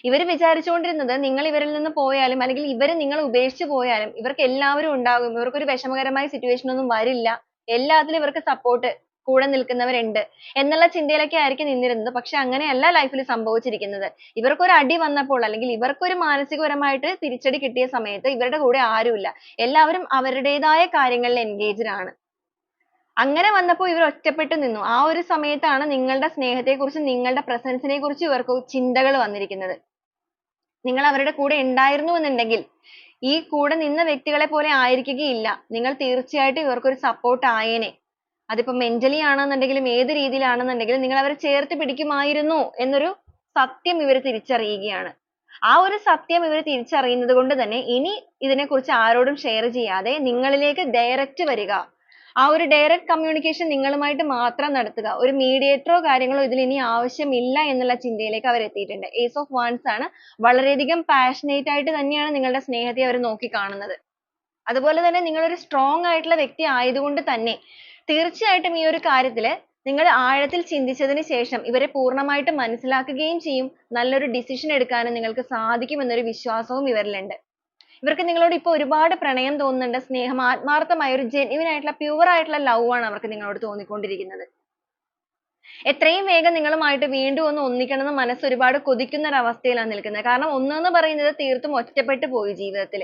ഇവർ വിചാരിച്ചുകൊണ്ടിരുന്നത് നിങ്ങൾ ഇവരിൽ നിന്ന് പോയാലും അല്ലെങ്കിൽ ഇവർ നിങ്ങളെ ഉപേക്ഷിച്ച് പോയാലും ഇവർക്ക് എല്ലാവരും ഉണ്ടാകും. ഇവർക്ക് ഒരു വിഷമകരമായ സിറ്റുവേഷൻ ഒന്നും വരില്ല. എല്ലാത്തിലും ഇവർക്ക് സപ്പോർട്ട് കൂടെ നിൽക്കുന്നവരുണ്ട് എന്നുള്ള ചിന്തയിലൊക്കെ ആയിരിക്കും നിന്നിരുന്നത്. പക്ഷെ അങ്ങനെയല്ല life ൽ സംഭവിച്ചിരിക്കുന്നത്. ഇവർക്ക് ഒരു അടി വന്നപ്പോൾ അല്ലെങ്കിൽ ഇവർക്ക് ഒരു മാനസികപരമായിട്ട് തിരിച്ചടി കിട്ടിയ സമയത്ത് ഇവരുടെ കൂടെ ആരുമില്ല. എല്ലാവരും അവരുടേതായ കാര്യങ്ങളിൽ engaged ആണ്. അങ്ങനെ വന്നപ്പോൾ ഇവർ ഒറ്റപ്പെട്ടു നിന്നു. ആ ഒരു സമയത്താണ് നിങ്ങളുടെ സ്നേഹത്തെക്കുറിച്ചും നിങ്ങളുടെ presence കുറിച്ചും ഇവർക്ക് ചിന്തകൾ വന്നിരിക്കുന്നത്. നിങ്ങൾ അവരുടെ കൂടെ ഉണ്ടായിരുന്നു എന്നുണ്ടെങ്കിൽ ഈ കൂടെ നിന്ന വ്യക്തികളെ പോലെ ആയിരിക്കുകയില്ല. നിങ്ങൾ തീർച്ചയായിട്ടും ഇവർക്ക് ഒരു support ആയേനെ. അതിപ്പോ mentally ആണെന്നുണ്ടെങ്കിലും ഏത് രീതിയിലാണെന്നുണ്ടെങ്കിലും നിങ്ങൾ അവരെ ചേർത്ത് പിടിക്കുമായിരുന്നു എന്നൊരു സത്യം ഇവർ തിരിച്ചറിയുകയാണ്. ആ ഒരു സത്യം ഇവർ തിരിച്ചറിയുന്നത് കൊണ്ട് തന്നെ ഇനി ഇതിനെക്കുറിച്ച് ആരോടും share ചെയ്യാതെ നിങ്ങളിലേക്ക് direct വരിക. ആ ഒരു direct കമ്മ്യൂണിക്കേഷൻ നിങ്ങളുമായിട്ട് മാത്രം നടത്തുക. ഒരു മീഡിയേറ്ററോ കാര്യങ്ങളോ ഇതിൽ ഇനി ആവശ്യമില്ല എന്നുള്ള ചിന്തയിലേക്ക് അവർ എത്തിയിട്ടുണ്ട്. Ace ഓഫ് wands ആണ്. വളരെയധികം പാഷനേറ്റ് ആയിട്ട് തന്നെയാണ് നിങ്ങളുടെ സ്നേഹത്തെ അവർ നോക്കി കാണുന്നത്. അതുപോലെ തന്നെ നിങ്ങൾ ഒരു strong ആയിട്ടുള്ള വ്യക്തി ആയതുകൊണ്ട് തന്നെ തീർച്ചയായിട്ടും ഈ ഒരു കാര്യത്തിൽ നിങ്ങൾ ആഴത്തിൽ ചിന്തിച്ചതിന് ശേഷം ഇവരെ പൂർണമായിട്ട് മനസ്സിലാക്കുകയും ചെയ്യും. നല്ലൊരു decision എടുക്കാനും നിങ്ങൾക്ക് സാധിക്കും എന്നൊരു വിശ്വാസവും ഇവരിലുണ്ട്. ഇവർക്ക് നിങ്ങളോട് ഇപ്പോൾ ഒരുപാട് പ്രണയം തോന്നുന്നുണ്ട് സ്നേഹം ആത്മാർത്ഥമായ ഒരു genuine ആയിട്ടുള്ള pure ആയിട്ടുള്ള love ആണ് അവർക്ക് നിങ്ങളോട് തോന്നിക്കൊണ്ടിരിക്കുന്നത്. എത്രയും വേഗം നിങ്ങളുമായിട്ട് വീണ്ടും ഒന്ന് ഒന്നിക്കണം എന്ന് മനസ്സ് ഒരുപാട് കൊതിക്കുന്ന ഒരു അവസ്ഥയിലാണ് നിൽക്കുന്നത്. കാരണം ഒന്ന് എന്ന് പറയുന്നത് തീർത്തും ഒറ്റപ്പെട്ടു പോയി ജീവിതത്തിൽ.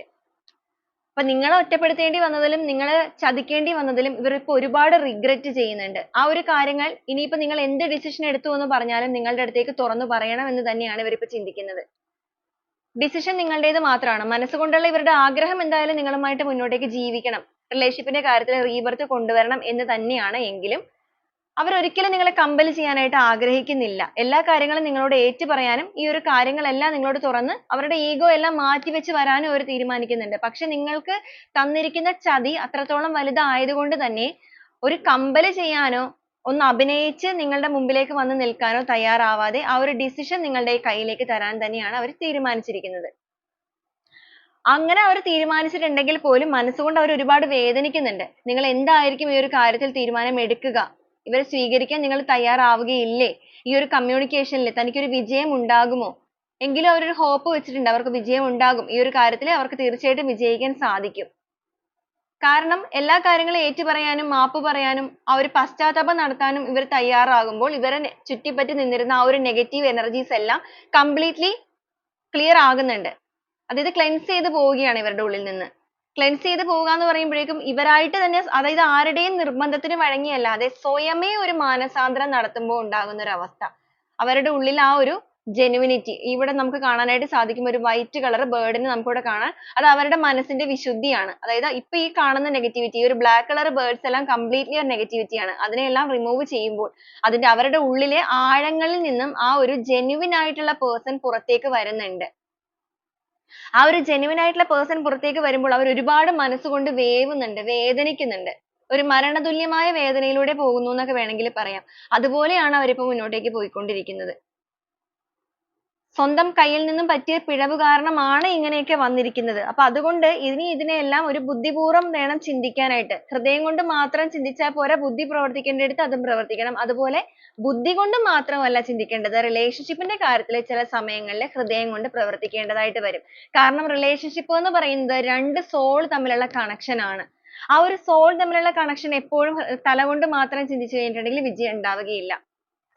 അപ്പൊ നിങ്ങളെ ഒറ്റപ്പെടുത്തേണ്ടി വന്നതിലും നിങ്ങളെ ചതിക്കേണ്ടി വന്നതിലും ഇവർ ഇപ്പോൾ ഒരുപാട് റിഗ്രറ്റ് ചെയ്യുന്നുണ്ട്. ആ ഒരു കാര്യങ്ങൾ ഇനിയിപ്പോൾ നിങ്ങൾ എന്ത് decision എടുത്തു എന്ന് പറഞ്ഞാലും നിങ്ങളുടെ അടുത്തേക്ക് തുറന്നു പറയണം എന്ന് തന്നെയാണ് ഇവർ ഇപ്പോൾ ചിന്തിക്കുന്നത്. Decision നിങ്ങളുടേത് മാത്രമാണ്. മനസ്സുകൊണ്ടുള്ള ഇവരുടെ ആഗ്രഹം എന്തായാലും നിങ്ങളുമായിട്ട് മുന്നോട്ടേക്ക് ജീവിക്കണം. relationship ന്റെ കാര്യത്തിൽ rebirth കൊണ്ടുവരണം എന്ന് തന്നെയാണ് എങ്കിലും അവർ ഒരിക്കലും നിങ്ങളെ compel ചെയ്യാനായിട്ട് ആഗ്രഹിക്കുന്നില്ല. എല്ലാ കാര്യങ്ങളും നിങ്ങളോട് ഏറ്റു പറയാനും ഈ ഒരു കാര്യങ്ങളെല്ലാം നിങ്ങളോട് തുറന്ന് അവരുടെ ഈഗോ എല്ലാം മാറ്റി വെച്ച് വരാനും അവർ തീരുമാനിക്കുന്നുണ്ട്. പക്ഷെ നിങ്ങൾക്ക് തന്നിരിക്കുന്ന ചതി അത്രത്തോളം വലുതായതുകൊണ്ട് തന്നെ ഒരു compel ചെയ്യാനോ ഒന്ന് അഭിനയിച്ച് നിങ്ങളുടെ മുമ്പിലേക്ക് വന്ന് നിൽക്കാനോ തയ്യാറാവാതെ ആ ഒരു ഡിസിഷൻ നിങ്ങളുടെ കയ്യിലേക്ക് തരാൻ തന്നെയാണ് അവർ തീരുമാനിച്ചിരിക്കുന്നത്. അങ്ങനെ അവർ തീരുമാനിച്ചിട്ടുണ്ടെങ്കിൽ പോലും മനസ്സുകൊണ്ട് അവർ ഒരുപാട് വേദനിക്കുന്നുണ്ട്. നിങ്ങൾ എന്തായിരിക്കും ഈ ഒരു കാര്യത്തിൽ തീരുമാനം എടുക്കുക? ഇവരെ സ്വീകരിക്കാൻ നിങ്ങൾ തയ്യാറാവുകയില്ലേ? ഈ ഒരു communication ൽ തനിക്കൊരു വിജയം ഉണ്ടാകുമോ? എങ്കിലും അവർ ഒരു hope വെച്ചിട്ടുണ്ട് അവർക്ക് വിജയം ഉണ്ടാകും. ഈ ഒരു കാര്യത്തിൽ അവർക്ക് തീർച്ചയായിട്ടും വിജയിക്കാൻ സാധിക്കും. കാരണം എല്ലാ കാര്യങ്ങളും ഏറ്റുപറയാനും മാപ്പ് പറയാനും ആ ഒരു പശ്ചാത്താപം നടത്താനും ഇവർ തയ്യാറാകുമ്പോൾ ഇവരെ ചുറ്റിപ്പറ്റി നിന്നിരുന്ന ആ ഒരു negative energies എല്ലാം completely clear ആകുന്നുണ്ട്. അതായത് cleanse ചെയ്തു പോവുകയാണ് ഇവരുടെ ഉള്ളിൽ നിന്ന്. cleanse ചെയ്തു പോവുക എന്ന് പറയുമ്പോഴേക്കും ഇവരായിട്ട് തന്നെ അതായത് ആരുടെയും നിർബന്ധത്തിന് വഴങ്ങിയല്ലാതെ സ്വയമേ ഒരു മാനസാന്തരം നടത്തുമ്പോൾ ഉണ്ടാകുന്ന ഒരു അവസ്ഥ. അവരുടെ ഉള്ളിൽ ആ ഒരു genuinity ഇവിടെ നമുക്ക് കാണാനായിട്ട് സാധിക്കും ഒരു white color bird നെ നമുക്ക് ഇവിടെ കാണാം. അത് അവരുടെ മനസ്സിന്റെ വിശുദ്ധിയാണ്. അതായത് ഇപ്പൊ ഈ കാണുന്ന negativity ഒരു black color birds എല്ലാം completely ഒരു negativity ആണ്. അതിനെ എല്ലാം remove ചെയ്യുമ്പോൾ അതിന്റെ അവരുടെ ഉള്ളിലെ ആഴങ്ങളിൽ നിന്നും ആ ഒരു genuine ആയിട്ടുള്ള person പുറത്തേക്ക് വരുന്നുണ്ട്. ആ ഒരു genuine ആയിട്ടുള്ള person പുറത്തേക്ക് വരുമ്പോൾ അവർ ഒരുപാട് മനസ്സുകൊണ്ട് വേവുന്നുണ്ട്, വേദനിക്കുന്നുണ്ട്. ഒരു മരണതുല്യമായ വേദനയിലൂടെ പോകുന്നു എന്നൊക്കെ വേണമെങ്കിൽ പറയാം. അതുപോലെയാണ് അവർ ഇപ്പോൾ മുന്നോട്ടേക്ക് പോയിക്കൊണ്ടിരിക്കുന്നത്. സ്വന്തം കയ്യിൽ നിന്നും പറ്റിയ പിഴവ് കാരണമാണ് ഇങ്ങനെയൊക്കെ വന്നിരിക്കുന്നത്. അപ്പൊ അതുകൊണ്ട് ഇനി ഇതിനെയെല്ലാം ഒരു ബുദ്ധിപൂർവം വേണം ചിന്തിക്കാനായിട്ട്. ഹൃദയം കൊണ്ട് മാത്രം ചിന്തിച്ചാൽ പോരാ ബുദ്ധി പ്രവർത്തിക്കേണ്ടിടത്ത് അതും പ്രവർത്തിക്കണം. അതുപോലെ ബുദ്ധി കൊണ്ട് മാത്രമല്ല ചിന്തിക്കേണ്ടത് relationship ന്റെ കാര്യത്തിൽ ചില സമയങ്ങളിൽ ഹൃദയം കൊണ്ട് പ്രവർത്തിക്കേണ്ടതായിട്ട് വരും. കാരണം relationship എന്ന് പറയുന്നത് രണ്ട് soul തമ്മിലുള്ള connection ആണ്. ആ ഒരു soul തമ്മിലുള്ള connection എപ്പോഴും തല കൊണ്ട് മാത്രം ചിന്തിച്ചു കഴിഞ്ഞിട്ടുണ്ടെങ്കിൽ വിജയം ഉണ്ടാവുകയില്ല.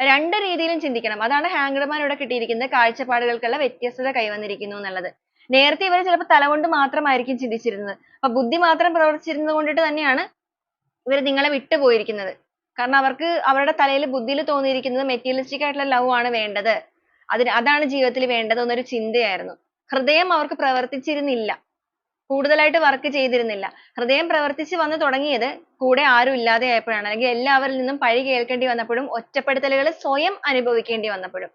രണ്ട് രീതിയിലും ചിന്തിക്കണം. അതാണ് man ഇവിടെ കിട്ടിയിരിക്കുന്നത് കാഴ്ചപ്പാടുകൾക്കുള്ള വ്യത്യസ്തത കൈവന്നിരിക്കുന്നു എന്നുള്ളത്. നേരത്തെ ഇവർ ചിലപ്പോൾ തലകൊണ്ട് മാത്രമായിരിക്കും ചിന്തിച്ചിരുന്നത്. അപ്പൊ ബുദ്ധി മാത്രം പ്രവർത്തിച്ചിരുന്നത് കൊണ്ടിട്ട് തന്നെയാണ് ഇവർ നിങ്ങളെ വിട്ടുപോയിരിക്കുന്നത് കാരണം അവർക്ക് അവരുടെ തലയിൽ ബുദ്ധിയിൽ തോന്നിയിരിക്കുന്നത് materialistic ആയിട്ടുള്ള love ആണ് വേണ്ടത്. അതിന് അതാണ് ജീവിതത്തിൽ വേണ്ടത് എന്നൊരു ചിന്തയായിരുന്നു. ഹൃദയം അവർക്ക് പ്രവർത്തിച്ചിരുന്നില്ല. കൂടുതലായിട്ട് വർക്ക് ചെയ്തിരുന്നില്ല. ഹൃദയം പ്രവർത്തിച്ച് വന്നു തുടങ്ങിയത് കൂടെ ആരും ഇല്ലാതെ ആയപ്പോഴാണ്. അല്ലെങ്കിൽ എല്ലാവരിൽ നിന്നും പഴി കേൾക്കേണ്ടി വന്നപ്പോഴും ഒറ്റപ്പെടുത്തലുകൾ സ്വയം അനുഭവിക്കേണ്ടി വന്നപ്പോഴും.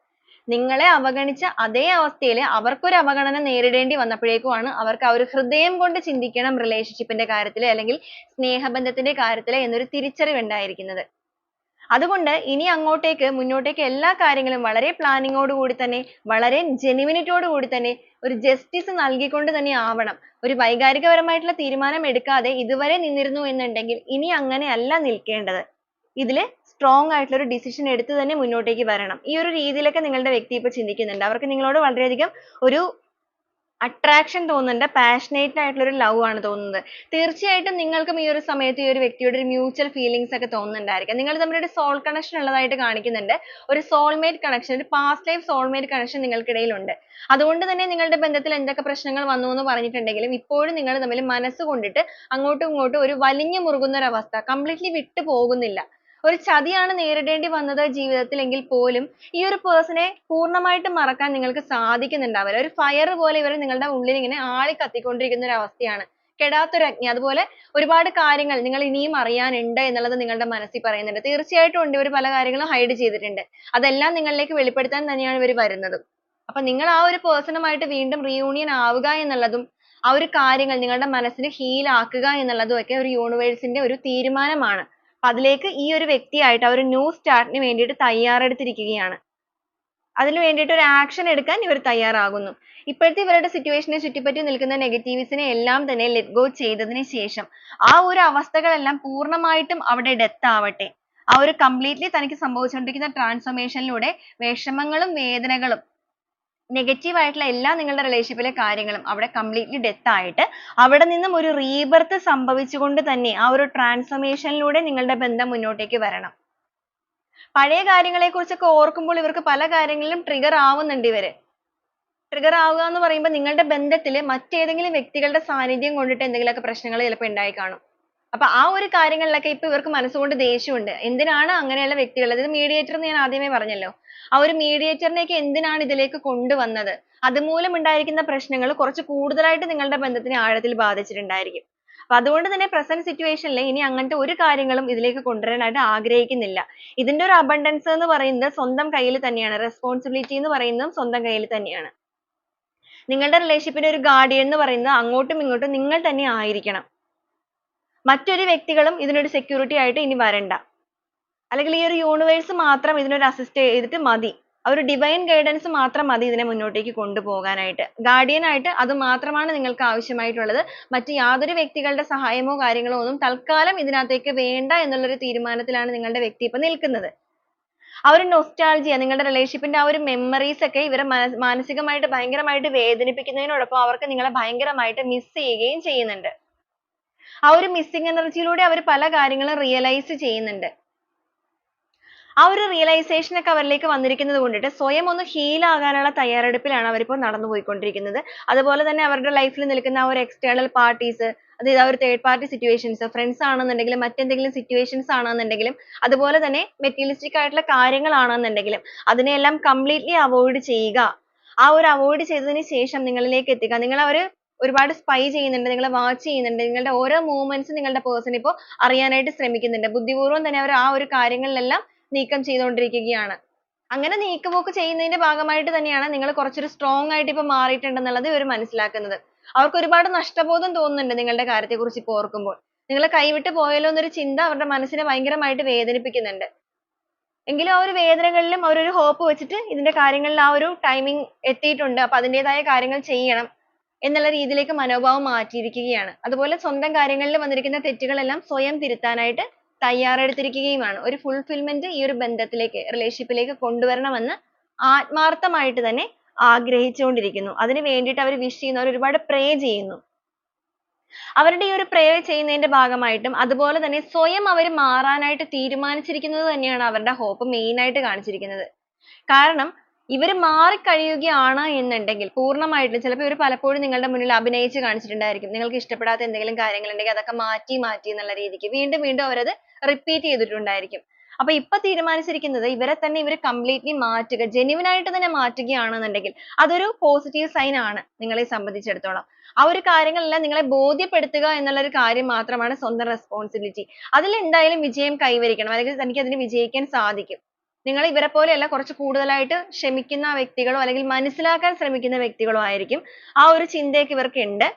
നിങ്ങളെ അവഗണിച്ച അതേ അവസ്ഥയിൽ അവർക്കൊരു അവഗണന നേരിടേണ്ടി വന്നപ്പോഴേക്കുമാണ് അവർക്ക് ആ ഒരു ഹൃദയം കൊണ്ട് ചിന്തിക്കണം relationship ന്റെ കാര്യത്തിൽ അല്ലെങ്കിൽ സ്നേഹബന്ധത്തിന്റെ കാര്യത്തിൽ എന്നൊരു തിരിച്ചറിവ് ഉണ്ടായിരിക്കുന്നത്. അതുകൊണ്ട് ഇനി അങ്ങോട്ടേക്ക് മുന്നോട്ടേക്ക് എല്ലാ കാര്യങ്ങളും വളരെ ഓട് കൂടി തന്നെ വളരെ ഓട് കൂടി തന്നെ ഒരു ജസ്റ്റിസ് നൽകിക്കൊണ്ട് തന്നെ ആവണം. ഒരു വൈകാരികപരമായിട്ടുള്ള തീരുമാനം എടുക്കാതെ ഇതുവരെ നിന്നിരുന്നു എന്നുണ്ടെങ്കിൽ ഇനി അങ്ങനെ അങ്ങനെയല്ല നിൽക്കേണ്ടത്. ഇതിൽ strong ആയിട്ടുള്ള ഒരു ഡിസിഷൻ എടുത്ത് തന്നെ മുന്നോട്ടേക്ക് വരണം. ഈ ഒരു രീതിയിലൊക്കെ നിങ്ങളുടെ വ്യക്തി ഇപ്പോൾ ചിന്തിക്കുന്നുണ്ട്. അവർക്ക് നിങ്ങളോട് വളരെയധികം ഒരു attraction തോന്നുന്നുണ്ട്. പാഷനേറ്റ് ആയിട്ടുള്ള ഒരു ലവ് ആണ് തോന്നുന്നത്. തീർച്ചയായിട്ടും നിങ്ങൾക്കും ഈ ഒരു സമയത്ത് ഈ ഒരു വ്യക്തിയുടെ ഒരു മ്യൂച്വൽ feelings ഒക്കെ തോന്നുന്നുണ്ടായിരിക്കാം. നിങ്ങൾ തമ്മിൽ ഒരു soul connection ഉള്ളതായിട്ട് കാണിക്കുന്നുണ്ട്. ഒരു സോൾമേറ്റ് കണക്ഷൻ ഒരു past life സോൾമേറ്റ് connection നിങ്ങൾക്കിടയിലുണ്ട് അതുകൊണ്ട് തന്നെ നിങ്ങളുടെ ബന്ധത്തിൽ എന്തൊക്കെ പ്രശ്നങ്ങൾ വന്നു എന്ന് പറഞ്ഞിട്ടുണ്ടെങ്കിലും ഇപ്പോഴും നിങ്ങൾ തമ്മിൽ മനസ്സ് കൊണ്ടിട്ട് അങ്ങോട്ടും ഇങ്ങോട്ടും ഒരു വലിഞ്ഞു മുറുകുന്ന ഒരു അവസ്ഥ കംപ്ലീറ്റ്ലി വിട്ടു പോകുന്നില്ല. ഒരു ചതിയാണ് നേരിടേണ്ടി വന്നത് ജീവിതത്തിൽ എങ്കിൽ പോലും ഈ ഒരു person നെ പൂർണമായിട്ടും മറക്കാൻ നിങ്ങൾക്ക് സാധിക്കുന്നുണ്ടാവില്ല. ഒരു fire പോലെ ഇവർ നിങ്ങളുടെ ഉള്ളിൽ ഇങ്ങനെ ആളി കത്തിക്കൊണ്ടിരിക്കുന്ന ഒരു അവസ്ഥയാണ്. കെടാത്തൊരു അഗ്നി. അതുപോലെ ഒരുപാട് കാര്യങ്ങൾ നിങ്ങൾ ഇനിയും അറിയാനുണ്ട് എന്നുള്ളത് നിങ്ങളുടെ മനസ്സിൽ പറയുന്നുണ്ട്. തീർച്ചയായിട്ടും ഉണ്ട് ഇവർ പല കാര്യങ്ങളും hide ചെയ്തിട്ടുണ്ട്. അതെല്ലാം നിങ്ങളിലേക്ക് വെളിപ്പെടുത്താൻ തന്നെയാണ് ഇവർ വരുന്നത്. അപ്പൊ നിങ്ങൾ ആ ഒരു person വീണ്ടും reunion ആവുക എന്നുള്ളതും ആ ഒരു കാര്യങ്ങൾ നിങ്ങളുടെ മനസ്സിനെ heal ആക്കുക എന്നുള്ളതും ഒക്കെ ഒരു universe ന്റെ ഒരു തീരുമാനമാണ്. അതിലേക്ക് ഈ ഒരു വ്യക്തിയായിട്ട് ആ ഒരു ന്യൂ സ്റ്റാർട്ടിന് ന് വേണ്ടിയിട്ട് തയ്യാറെടുത്തിരിക്കുകയാണ്. അതിന് വേണ്ടിയിട്ട് ഒരു ആക്ഷൻ എടുക്കാൻ ഇവർ തയ്യാറാകുന്നു ഇപ്പോഴത്തെ ഇവരുടെ സിറ്റുവേഷനെ ചുറ്റിപ്പറ്റി നിൽക്കുന്ന നെഗറ്റീവ്സിനെ എല്ലാം തന്നെ ലെറ്റ് ഗോ ചെയ്തതിന് ശേഷം ആ ഒരു അവസ്ഥകളെല്ലാം പൂർണമായിട്ടും അവിടെ ഡെത്ത് ആവട്ടെ ആ ഒരു കംപ്ലീറ്റ്ലി തനിക്ക് സംഭവിച്ചുകൊണ്ടിരിക്കുന്ന ട്രാൻസ്ഫോർമേഷനിലൂടെ വിഷമങ്ങളും വേദനകളും നെഗറ്റീവ് ആയിട്ടുള്ള എല്ലാ നിങ്ങളുടെ റിലേഷൻഷിപ്പിലെ കാര്യങ്ങളും അവിടെ കംപ്ലീറ്റ്ലി ഡെത്ത് ആയിട്ട് അവിടെ നിന്നും ഒരു റീബർത്ത് സംഭവിച്ചുകൊണ്ട് തന്നെ ആ ഒരു ട്രാൻസ്ഫോർമേഷനിലൂടെ നിങ്ങളുടെ ബന്ധം മുന്നോട്ടേക്ക് വരണം. പഴയ കാര്യങ്ങളെ കുറിച്ചൊക്കെ ഓർക്കുമ്പോൾ ഇവർക്ക് പല കാര്യങ്ങളിലും ട്രിഗർ ആവുന്നുണ്ട് ഇവർ. ട്രിഗർ ആവുക എന്ന് പറയുമ്പോൾ നിങ്ങളുടെ ബന്ധത്തിൽ മറ്റേതെങ്കിലും വ്യക്തികളുടെ സാന്നിധ്യം കൊണ്ടിട്ട് എന്തെങ്കിലുമൊക്കെ പ്രശ്നങ്ങൾ ചിലപ്പോൾ ഉണ്ടായി കാണും. അപ്പൊ ആ ഒരു കാര്യങ്ങളിലൊക്കെ ഇപ്പൊ ഇവർക്ക് മനസ്സുകൊണ്ട് ദേഷ്യമുണ്ട്. എന്തിനാണ് അങ്ങനെയുള്ള വ്യക്തികൾ അതായത് mediator എന്ന് ഞാൻ ആദ്യമേ പറഞ്ഞല്ലോ. ആ ഒരു mediator ഒക്കെ എന്തിനാണ് ഇതിലേക്ക് കൊണ്ടുവന്നത്? അതുമൂലം ഉണ്ടായിരിക്കുന്ന പ്രശ്നങ്ങൾ കുറച്ച് കൂടുതലായിട്ട് നിങ്ങളുടെ ബന്ധത്തിനെ ആഴത്തിൽ ബാധിച്ചിട്ടുണ്ടായിരിക്കും. അപ്പൊ അതുകൊണ്ട് തന്നെ പ്രസന്റ് situation ൽ ഇനി അങ്ങനത്തെ ഒരു കാര്യങ്ങളും ഇതിലേക്ക് കൊണ്ടുവരാനായിട്ട് ആഗ്രഹിക്കുന്നില്ല. ഇതിന്റെ ഒരു അബണ്ടൻസ് എന്ന് പറയുന്നത് സ്വന്തം കയ്യിൽ തന്നെയാണ്. റെസ്പോൺസിബിലിറ്റി എന്ന് പറയുന്നതും സ്വന്തം കയ്യിൽ തന്നെയാണ്. നിങ്ങളുടെ റിലേഷൻഷിപ്പിന്റെ ന്റെ ഒരു ഗാർഡിയൻ എന്ന് പറയുന്നത് അങ്ങോട്ടും ഇങ്ങോട്ടും നിങ്ങൾ തന്നെ ആയിരിക്കണം. മറ്റൊരു വ്യക്തികളും ഇതിനൊരു security ആയിട്ട് ഇനി വരണ്ട. അല്ലെങ്കിൽ ഈ ഒരു universe മാത്രം ഇതിനൊരു assist ചെയ്തിട്ട് മതി. ആ ഒരു divine guidance മാത്രം മതി ഇതിനെ മുന്നോട്ടേക്ക് കൊണ്ടുപോകാനായിട്ട്. guardian ആയിട്ട് അത് മാത്രമാണ് നിങ്ങൾക്ക് ആവശ്യമായിട്ടുള്ളത്. മറ്റ് യാതൊരു വ്യക്തികളുടെ സഹായമോ കാര്യങ്ങളോ ഒന്നും തൽക്കാലം ഇതിനകത്തേക്ക് വേണ്ട എന്നുള്ള ഒരു തീരുമാനത്തിലാണ് നിങ്ങളുടെ വ്യക്തി ഇപ്പൊ നിൽക്കുന്നത്. ആ ഒരു nostalgia നിങ്ങളുടെ relationship ന്റെ ആ ഒരു memories ഒക്കെ ഇവരെ മാനസികമായിട്ട് ഭയങ്കരമായിട്ട് വേദനിപ്പിക്കുന്നതിനോടൊപ്പം അവർക്ക് നിങ്ങളെ ഭയങ്കരമായിട്ട് miss ചെയ്യുകയും ചെയ്യുന്നുണ്ട്. ആ ഒരു missing energy യിലൂടെ അവർ പല കാര്യങ്ങളും realize ചെയ്യുന്നുണ്ട്. ആ ഒരു realization ഒക്കെ അവരിലേക്ക് വന്നിരിക്കുന്നത് കൊണ്ടിട്ട് സ്വയം ഒന്ന് heal ആകാനുള്ള തയ്യാറെടുപ്പിലാണ് അവർ ഇപ്പോൾ നടന്നു പോയിക്കൊണ്ടിരിക്കുന്നത്. അതുപോലെ തന്നെ അവരുടെ life ൽ നിൽക്കുന്ന ആ ഒരു external parties അതായത് ആ ഒരു തേർഡ് പാർട്ടി സിറ്റുവേഷൻസ് ഫ്രണ്ട്സ് ആണെന്നുണ്ടെങ്കിലും മറ്റെന്തെങ്കിലും സിറ്റുവേഷൻസ് ആണെന്നുണ്ടെങ്കിലും അതുപോലെ തന്നെ materialistic ആയിട്ടുള്ള കാര്യങ്ങളാണെന്നുണ്ടെങ്കിലും അതിനെയെല്ലാം കംപ്ലീറ്റ്ലി അവോയ്ഡ് ചെയ്യുക. ആ ഒരു അവോയ്ഡ് ചെയ്തതിന് ശേഷം നിങ്ങളിലേക്ക് എത്തിക്കുക. നിങ്ങൾ അവർ ഒരുപാട് spy ചെയ്യുന്നുണ്ട് നിങ്ങളെ watch ചെയ്യുന്നുണ്ട് നിങ്ങളുടെ ഓരോ movements നിങ്ങളുടെ person ഇപ്പോ അറിയാനായിട്ട് ശ്രമിക്കുന്നുണ്ട്. ബുദ്ധിപൂർവം തന്നെ അവർ ആ ഒരു കാര്യങ്ങളിലെല്ലാം നീക്കം ചെയ്തുകൊണ്ടിരിക്കുകയാണ്. അങ്ങനെ നീക്കുപോക്ക് ചെയ്യുന്നതിന്റെ ഭാഗമായിട്ട് തന്നെയാണ് നിങ്ങൾ കുറച്ചൊരു strong ആയിട്ട് ഇപ്പോ മാറിയിട്ടുണ്ടെന്നുള്ളത് ഇവർ മനസ്സിലാക്കുന്നത്. അവർക്ക് ഒരുപാട് നഷ്ടബോധം തോന്നുന്നുണ്ട് നിങ്ങളുടെ കാര്യത്തെക്കുറിച്ച് ഇപ്പോ ഓർക്കുമ്പോൾ. നിങ്ങളെ കൈവിട്ട് പോയല്ലോ എന്നൊരു ചിന്ത അവരുടെ മനസ്സിനെ ഭയങ്കരമായിട്ട് വേദനിപ്പിക്കുന്നുണ്ട്. എങ്കിലും ആ ഒരു വേദനകളിലും അവർ ഒരു hope വെച്ചിട്ട് ഇതിന്റെ കാര്യങ്ങളിൽ ആ ഒരു timing എത്തിയിട്ടുണ്ട്. അപ്പൊ അതിന്റേതായ കാര്യങ്ങൾ ചെയ്യണം. എന്നുള്ള രീതിയിലേക്ക് മനോഭാവം മാറ്റിയിരിക്കുകയാണ്. അതുപോലെ സ്വന്തം കാര്യങ്ങളിൽ വന്നിരിക്കുന്ന തെറ്റുകളെല്ലാം സ്വയം തിരുത്താനായിട്ട് തയ്യാറെടുത്തിരിക്കുകയുമാണ്. ഒരു ഫുൾഫിൽമെന്റ് ഈ ഒരു ബന്ധത്തിലേക്ക് relationship ലേക്ക് കൊണ്ടുവരണമെന്ന് ആത്മാർത്ഥമായിട്ട് തന്നെ ആഗ്രഹിച്ചുകൊണ്ടിരിക്കുന്നു. അതിന് വേണ്ടിയിട്ട് അവർ wish ചെയ്യുന്നവർ ഒരുപാട് pray ചെയ്യുന്നു. അവരുടെ ഈ ഒരു പ്രേ ചെയ്യുന്നതിന്റെ ഭാഗമായിട്ടും അതുപോലെ തന്നെ സ്വയം അവർ മാറാനായിട്ട് തീരുമാനിച്ചിരിക്കുന്നത് തന്നെയാണ് അവരുടെ ഹോപ്പ് main ആയിട്ട് കാണിച്ചിരിക്കുന്നത്. കാരണം ഇവർ മാറിക്കഴിയുകയാണ് എന്നുണ്ടെങ്കിൽ പൂർണമായിട്ടും ചിലപ്പോൾ ഇവർ പലപ്പോഴും നിങ്ങളുടെ മുന്നിൽ അഭിനയിച്ച് കാണിച്ചിട്ടുണ്ടായിരിക്കും. നിങ്ങൾക്ക് ഇഷ്ടപ്പെടാത്ത എന്തെങ്കിലും കാര്യങ്ങൾ ഉണ്ടെങ്കിൽ അതൊക്കെ മാറ്റി മാറ്റി എന്നുള്ള രീതിക്ക് വീണ്ടും വീണ്ടും അവരത് റിപ്പീറ്റ് ചെയ്തിട്ടുണ്ടായിരിക്കും. അപ്പൊ ഇപ്പൊ തീരുമാനിച്ചിരിക്കുന്നത് ഇവരെ തന്നെ ഇവർ കംപ്ലീറ്റ്ലി മാറ്റുക genuine ആയിട്ട് തന്നെ മാറ്റുകയാണെന്നുണ്ടെങ്കിൽ അതൊരു പോസിറ്റീവ് സൈൻ ആണ് നിങ്ങളെ സംബന്ധിച്ചിടത്തോളം. ആ ഒരു കാര്യങ്ങളെല്ലാം നിങ്ങളെ ബോധ്യപ്പെടുത്തുക എന്നുള്ള ഒരു കാര്യം മാത്രമാണ് സ്വന്തം റെസ്പോൺസിബിലിറ്റി അതിൽ എന്തായാലും വിജയം കൈവരിക്കണം. അല്ലെങ്കിൽ തനിക്ക് അതിന് വിജയിക്കാൻ സാധിക്കും. നിങ്ങൾ ഇവരെ പോലെയല്ല കുറച്ച് കൂടുതലായിട്ട് ക്ഷമിക്കുന്ന വ്യക്തികളോ അല്ലെങ്കിൽ മനസ്സിലാക്കാൻ ശ്രമിക്കുന്ന വ്യക്തികളോ ആയിരിക്കും. ആ ഒരു ചിന്തയൊക്കെ ഇവർക്ക് ഉണ്ട്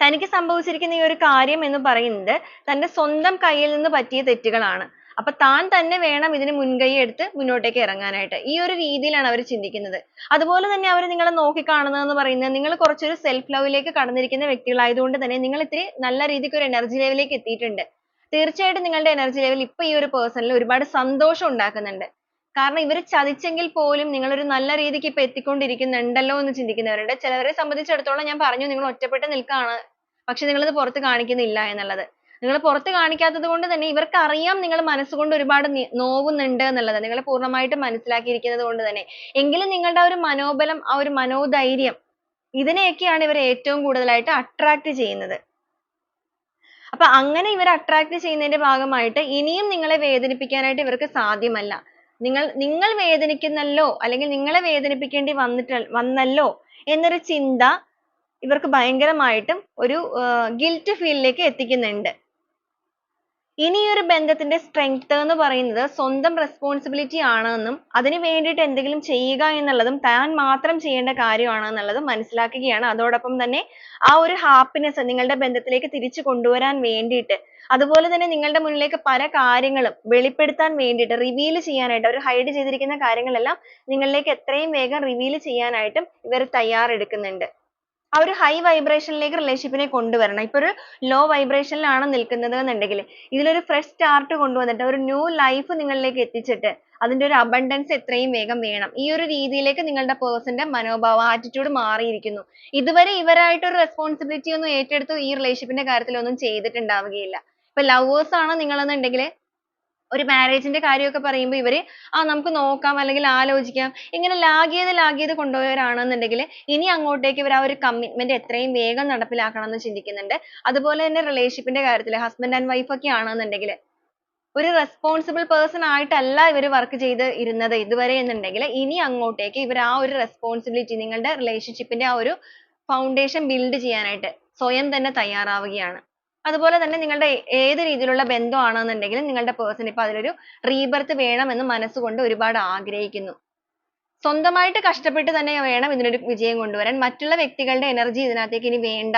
തനിക്ക് സംഭവിച്ചിരിക്കുന്ന ഈ ഒരു കാര്യം എന്ന് പറയുന്നത് തന്റെ സ്വന്തം കയ്യിൽ നിന്ന് പറ്റിയ തെറ്റുകളാണ്. അപ്പൊ താൻ തന്നെ വേണം ഇതിന് മുൻകൈ എടുത്ത് മുന്നോട്ടേക്ക് ഇറങ്ങാനായിട്ട്. ഈ ഒരു രീതിയിലാണ് അവർ ചിന്തിക്കുന്നത്. അതുപോലെ തന്നെ അവർ നിങ്ങളെ നോക്കിക്കാണുന്നതെന്ന് പറയുന്നത് നിങ്ങൾ കുറച്ചൊരു സെൽഫ് love ലേക്ക് കടന്നിരിക്കുന്ന വ്യക്തികളായതുകൊണ്ട് തന്നെ നിങ്ങൾ ഇത്തിരി നല്ല രീതിക്ക് ഒരു എനർജി level ലേക്ക് എത്തിയിട്ടുണ്ട്. തീർച്ചയായിട്ടും നിങ്ങളുടെ energy level ഇപ്പൊ ഈ ഒരു person ൽ ഒരുപാട് സന്തോഷം ഉണ്ടാക്കുന്നുണ്ട്. കാരണം ഇവർ ചതിച്ചെങ്കിൽ പോലും നിങ്ങൾ ഒരു നല്ല രീതിക്ക് ഇപ്പൊ എത്തിക്കൊണ്ടിരിക്കുന്നുണ്ടല്ലോ എന്ന് ചിന്തിക്കുന്നവരുണ്ട്. ചിലവരെ സംബന്ധിച്ചിടത്തോളം ഞാൻ പറഞ്ഞു നിങ്ങൾ ഒറ്റപ്പെട്ട് നിൽക്കുകയാണ് പക്ഷെ നിങ്ങൾ ഇത് പുറത്ത് കാണിക്കുന്നില്ല എന്നുള്ളത്. നിങ്ങൾ പുറത്ത് കാണിക്കാത്തത് കൊണ്ട് തന്നെ ഇവർക്ക് അറിയാം നിങ്ങൾ മനസ്സുകൊണ്ട് ഒരുപാട് നോവുന്നുണ്ട് എന്നുള്ളത്. നിങ്ങളെ പൂർണമായിട്ടും മനസ്സിലാക്കിയിരിക്കുന്നത് കൊണ്ട് തന്നെ. എങ്കിലും നിങ്ങളുടെ ആ ഒരു മനോബലം ആ ഒരു മനോധൈര്യം ഇതിനെയൊക്കെയാണ് ഇവർ ഏറ്റവും കൂടുതലായിട്ട് attract ചെയ്യുന്നത്. അപ്പൊ അങ്ങനെ ഇവരെ attract ചെയ്യുന്നതിന്റെ ഭാഗമായിട്ട് ഇനിയും നിങ്ങളെ വേദനിപ്പിക്കാനായിട്ട് ഇവർക്ക് സാധ്യമല്ല. നിങ്ങൾ നിങ്ങൾ വേദനിക്കുന്നല്ലോ അല്ലെങ്കിൽ നിങ്ങളെ വേദനിപ്പിക്കേണ്ടി വന്നിട്ട് വന്നല്ലോ എന്നൊരു ചിന്ത ഇവർക്ക് ഭയങ്കരമായിട്ടും ഒരു guilt feel ലേക്ക് എത്തിക്കുന്നുണ്ട്. ഇനി ഒരു ബന്ധത്തിന്റെ strength എന്ന് പറയുന്നത് സ്വന്തം responsibility ആണെന്നും അതിനു വേണ്ടിയിട്ട് എന്തെങ്കിലും ചെയ്യുക എന്നുള്ളതും താൻ മാത്രം ചെയ്യേണ്ട കാര്യമാണ് എന്നുള്ളതും മനസ്സിലാക്കുകയാണ്. അതോടൊപ്പം തന്നെ ആ ഒരു happiness നിങ്ങളുടെ ബന്ധത്തിലേക്ക് തിരിച്ചു കൊണ്ടുവരാൻ വേണ്ടിയിട്ട് അതുപോലെ തന്നെ നിങ്ങളുടെ മുന്നിലേക്ക് പല കാര്യങ്ങളും വെളിപ്പെടുത്താൻ വേണ്ടിയിട്ട് റിവീൽ ചെയ്യാനായിട്ട് അവർ ഹൈഡ് ചെയ്തിരിക്കുന്ന കാര്യങ്ങളെല്ലാം നിങ്ങളിലേക്ക് എത്രയും വേഗം റിവീൽ ചെയ്യാനായിട്ടും ഇവർ തയ്യാറെടുക്കുന്നുണ്ട്. ആ ഒരു high vibration ലേക്ക് relationship നെ കൊണ്ടുവരണം. ഇപ്പോ ഒരു low vibration ലാണ് നിൽക്കുന്നത് എന്നുണ്ടെങ്കിൽ ഇതിലൊരു fresh start കൊണ്ടുവന്നിട്ട് ഒരു new life നിങ്ങളിലേക്ക് എത്തിച്ചിട്ട് അതിന്റെ ഒരു abundance എത്രയും വേഗം വേണം. ഈ ഒരു രീതിയിലേക്ക് നിങ്ങളുടെ person ന്റെ മനോഭാവം attitude മാറിയിരിക്കുന്നു. ഇതുവരെ ഇവരായിട്ട് ഒരു responsibility ഒന്നും ഏറ്റെടുത്ത് ഈ relationship ന്റെ കാര്യത്തിൽ ഒന്നും ചെയ്തിട്ടുണ്ടാവുകയില്ല. ഇപ്പോ lovers ആണ് നിങ്ങളെന്നുണ്ടെങ്കിൽ ഒരു marriage കാര്യമൊക്കെ പറയുമ്പോൾ ഇവർ ആ നമുക്ക് നോക്കാം അല്ലെങ്കിൽ ആലോചിക്കാം ഇങ്ങനെ lag ചെയ്ത് lag ചെയ്ത് കൊണ്ടുപോയവരാണെന്നുണ്ടെങ്കിൽ ഇനി അങ്ങോട്ടേക്ക് ഇവർ ആ ഒരു commitment എത്രയും വേഗം നടപ്പിലാക്കണം എന്ന് ചിന്തിക്കുന്നുണ്ട്. അതുപോലെ തന്നെ relationship ന്റെ കാര്യത്തിൽ husband and wife ഒക്കെ ആണെന്നുണ്ടെങ്കിൽ ഒരു responsible person ആയിട്ടല്ല ഇവർ work ചെയ്ത് ഇരുന്നത് ഇതുവരെ എന്നുണ്ടെങ്കിൽ ഇനി അങ്ങോട്ടേക്ക് ഇവർ ആ ഒരു responsibility നിങ്ങളുടെ relationship ന്റെ ആ ഒരു foundation build ചെയ്യാനായിട്ട് സ്വയം തന്നെ തയ്യാറാവുകയാണ്. അതുപോലെ തന്നെ നിങ്ങളുടെ ഏത് രീതിയിലുള്ള ബന്ധം ആണെന്നുണ്ടെങ്കിലും നിങ്ങളുടെ person ഇപ്പൊ അതിലൊരു rebirth വേണമെന്ന് മനസ്സുകൊണ്ട് ഒരുപാട് ആഗ്രഹിക്കുന്നു. സ്വന്തമായിട്ട് കഷ്ടപ്പെട്ട് തന്നെ വേണം ഇതിനൊരു വിജയം കൊണ്ടുവരാൻ. മറ്റുള്ള വ്യക്തികളുടെ energy ഇതിനകത്തേക്ക് ഇനി വേണ്ട.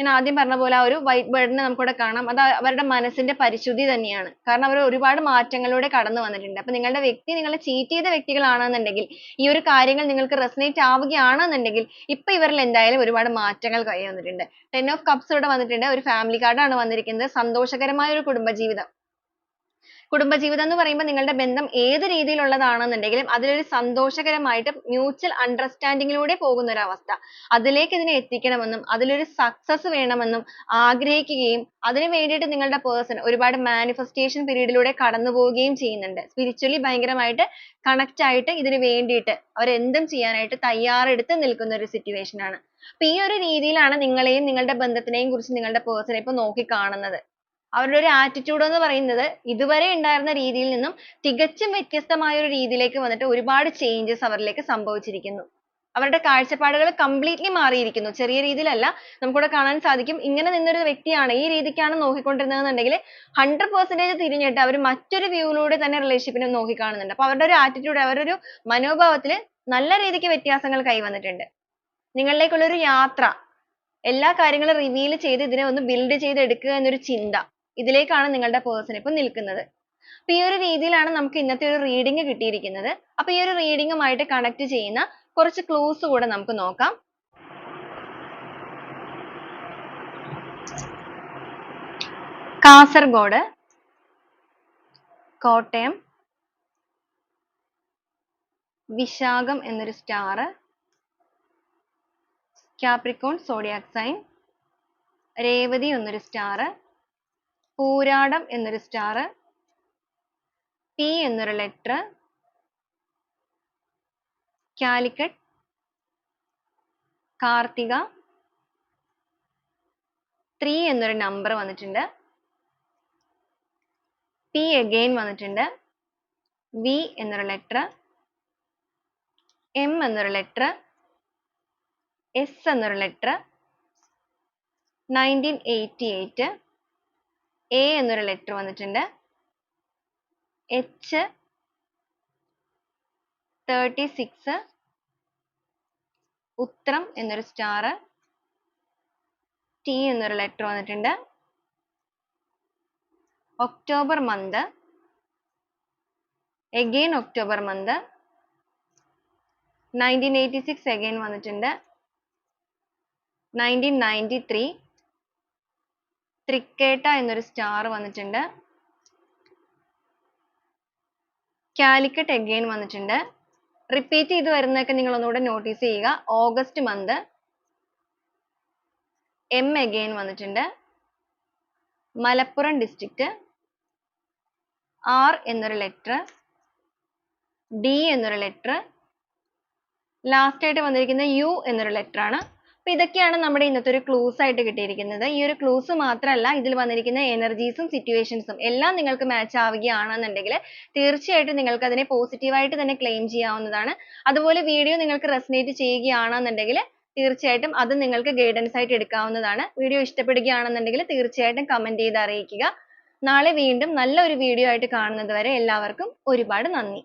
ഞാൻ ആദ്യം പറഞ്ഞ പോലെ ആ ഒരു bird നെ നമുക്കിവിടെ കാണാം. അത് അവരുടെ മനസ്സിന്റെ പരിശുദ്ധി തന്നെയാണ്. കാരണം അവർ ഒരുപാട് മാറ്റങ്ങളിലൂടെ കടന്നു വന്നിട്ടുണ്ട്. അപ്പൊ നിങ്ങളുടെ വ്യക്തി നിങ്ങളെ cheat ചെയ്ത വ്യക്തികളാണെന്നുണ്ടെങ്കിൽ ഈ ഒരു കാര്യങ്ങൾ നിങ്ങൾക്ക് resonate ആവുകയാണെന്നുണ്ടെങ്കിൽ ഇപ്പൊ ഇവരിൽ എന്തായാലും ഒരുപാട് മാറ്റങ്ങൾ കൈ വന്നിട്ടുണ്ട്. ten of cups ഇവിടെ വന്നിട്ടുണ്ട്. ഒരു card ആണ് വന്നിരിക്കുന്നത്. സന്തോഷകരമായ ഒരു കുടുംബജീവിതം. കുടുംബജീവിതം എന്ന് പറയുമ്പോൾ നിങ്ങളുടെ ബന്ധം ഏത് രീതിയിലുള്ളതാണെന്നുണ്ടെങ്കിലും അതിലൊരു സന്തോഷകരമായിട്ട് mutual understanding ലൂടെ പോകുന്ന ഒരു അവസ്ഥ. അതിലേക്ക് ഇതിനെ എത്തിക്കണമെന്നും അതിലൊരു success വേണമെന്നും ആഗ്രഹിക്കുകയും അതിനു വേണ്ടിയിട്ട് നിങ്ങളുടെ person ഒരുപാട് manifestation period ലൂടെ കടന്നു പോവുകയും ചെയ്യുന്നുണ്ട്. spiritually ഭയങ്കരമായിട്ട് connect ആയിട്ട് ഇതിനു വേണ്ടിയിട്ട് അവർ എന്തും ചെയ്യാനായിട്ട് തയ്യാറെടുത്ത് നിൽക്കുന്ന ഒരു situation ആണ്. അപ്പൊ ഈ ഒരു രീതിയിലാണ് നിങ്ങളെയും നിങ്ങളുടെ ബന്ധത്തിനെയും കുറിച്ച് നിങ്ങളുടെ person നോക്കി നോക്കിക്കാണുന്നത്. അവരുടെ ഒരു attitude എന്ന് പറയുന്നത് ഇതുവരെ ഉണ്ടായിരുന്ന രീതിയിൽ നിന്നും തികച്ചും വ്യത്യസ്തമായ ഒരു രീതിയിലേക്ക് വന്നിട്ട് ഒരുപാട് changes അവരിലേക്ക് സംഭവിച്ചിരിക്കുന്നു. അവരുടെ കാഴ്ചപ്പാടുകൾ completely മാറിയിരിക്കുന്നു. ചെറിയ രീതിയിലല്ല നമുക്കിവിടെ കാണാൻ സാധിക്കും ഇങ്ങനെ നിന്ന ഒരു വ്യക്തിയാണ് ഈ രീതിക്കാണ് നോക്കിക്കൊണ്ടിരുന്നത് എന്നുണ്ടെങ്കിൽ hundred percentage തിരിഞ്ഞിട്ട് അവർ മറ്റൊരു view ലൂടെ തന്നെ relationship നെ നോക്കിക്കാണുന്നുണ്ട്. അപ്പോൾ അവരുടെ ഒരു attitude അവരുടെ ഒരു മനോഭാവത്തിൽ നല്ല രീതിക്ക് വ്യത്യാസങ്ങൾ കൈവന്നിട്ടുണ്ട്. നിങ്ങളിലേക്കുള്ള ഒരു യാത്ര എല്ലാ കാര്യങ്ങളും reveal ചെയ്ത് ഇതിനെ ഒന്ന് build ചെയ്ത് എടുക്കുക എന്നൊരു ചിന്ത ഇതിലേക്കാണ് നിങ്ങളുടെ പേഴ്സൺ ഇപ്പൊ നിൽക്കുന്നത്. അപ്പൊ ഈ ഒരു രീതിയിലാണ് നമുക്ക് ഇന്നത്തെ ഒരു റീഡിംഗ് കിട്ടിയിരിക്കുന്നത്. അപ്പൊ ഈ ഒരു reading കണക്ട് ചെയ്യുന്ന കുറച്ച് ക്ലൂസ് കൂടെ നമുക്ക് നോക്കാം. കാസർഗോഡ്, കോട്ടയം, വിശാഖം എന്നൊരു star, Capricorn zodiac sign, Revathi എന്നൊരു star, പൂരാടം എന്നൊരു star, P എന്നൊരു letter, കാലിക്കറ്റ്, കാർത്തിക, three എന്നൊരു number വന്നിട്ടുണ്ട്. P again വന്നിട്ടുണ്ട്. V എന്നൊരു letter, M എന്നൊരു letter, S എന്നൊരു letter, nineteen eighty eight, A എന്നൊരു ലെറ്റർ വന്നിട്ടുണ്ട്. എച്ച് തേർട്ടി സിക്സ് ഉത്രം എന്നൊരു സ്റ്റാർ ടി എന്നൊരു ലെറ്റർ വന്നിട്ടുണ്ട്. October month again October month nineteen eighty six again വന്നിട്ടുണ്ട്. നയന്റീൻ നയന്റി ത്രീ തൃക്കേട്ട എന്നൊരു സ്റ്റാർ വന്നിട്ടുണ്ട്. കാലിക്കറ്റ് എഗൈൻ വന്നിട്ടുണ്ട്. റിപ്പീറ്റ് ചെയ്ത് വരുന്നതൊക്കെ നിങ്ങൾ ഒന്നുകൂടെ നോട്ടീസ് ചെയ്യുക. ഓഗസ്റ്റ് മന്ത് എം എഗൈൻ വന്നിട്ടുണ്ട്. മലപ്പുറം ഡിസ്ട്രിക്ട് ആർ എന്നൊരു ലെറ്റർ ഡി എന്നൊരു ലെറ്റർ ലാസ്റ്റ് ആയിട്ട് വന്നിരിക്കുന്നത് യു എന്നൊരു ലെറ്റർ ആണ്. അപ്പൊ ഇതൊക്കെയാണ് നമ്മുടെ ഇന്നത്തെ ഒരു clues ആയിട്ട് കിട്ടിയിരിക്കുന്നത്. ഈ ഒരു clues മാത്രമല്ല ഇതിൽ വന്നിരിക്കുന്ന energies ഉം situations ഉം എല്ലാം നിങ്ങൾക്ക് match ആവുകയാണെന്നുണ്ടെങ്കിൽ തീർച്ചയായിട്ടും നിങ്ങൾക്ക് അതിനെ positive ആയിട്ട് തന്നെ claim ചെയ്യാവുന്നതാണ്. അതുപോലെ video നിങ്ങൾക്ക് resonate ചെയ്യുകയാണെന്നുണ്ടെങ്കിൽ തീർച്ചയായിട്ടും അത് നിങ്ങൾക്ക് guidance ആയിട്ട് എടുക്കാവുന്നതാണ്. video ഇഷ്ടപ്പെടുകയാണെന്നുണ്ടെങ്കിൽ തീർച്ചയായിട്ടും comment ചെയ്ത് അറിയിക്കുക. നാളെ വീണ്ടും നല്ല ഒരു video ആയിട്ട് കാണുന്നത് വരെ എല്ലാവർക്കും ഒരുപാട് നന്ദി.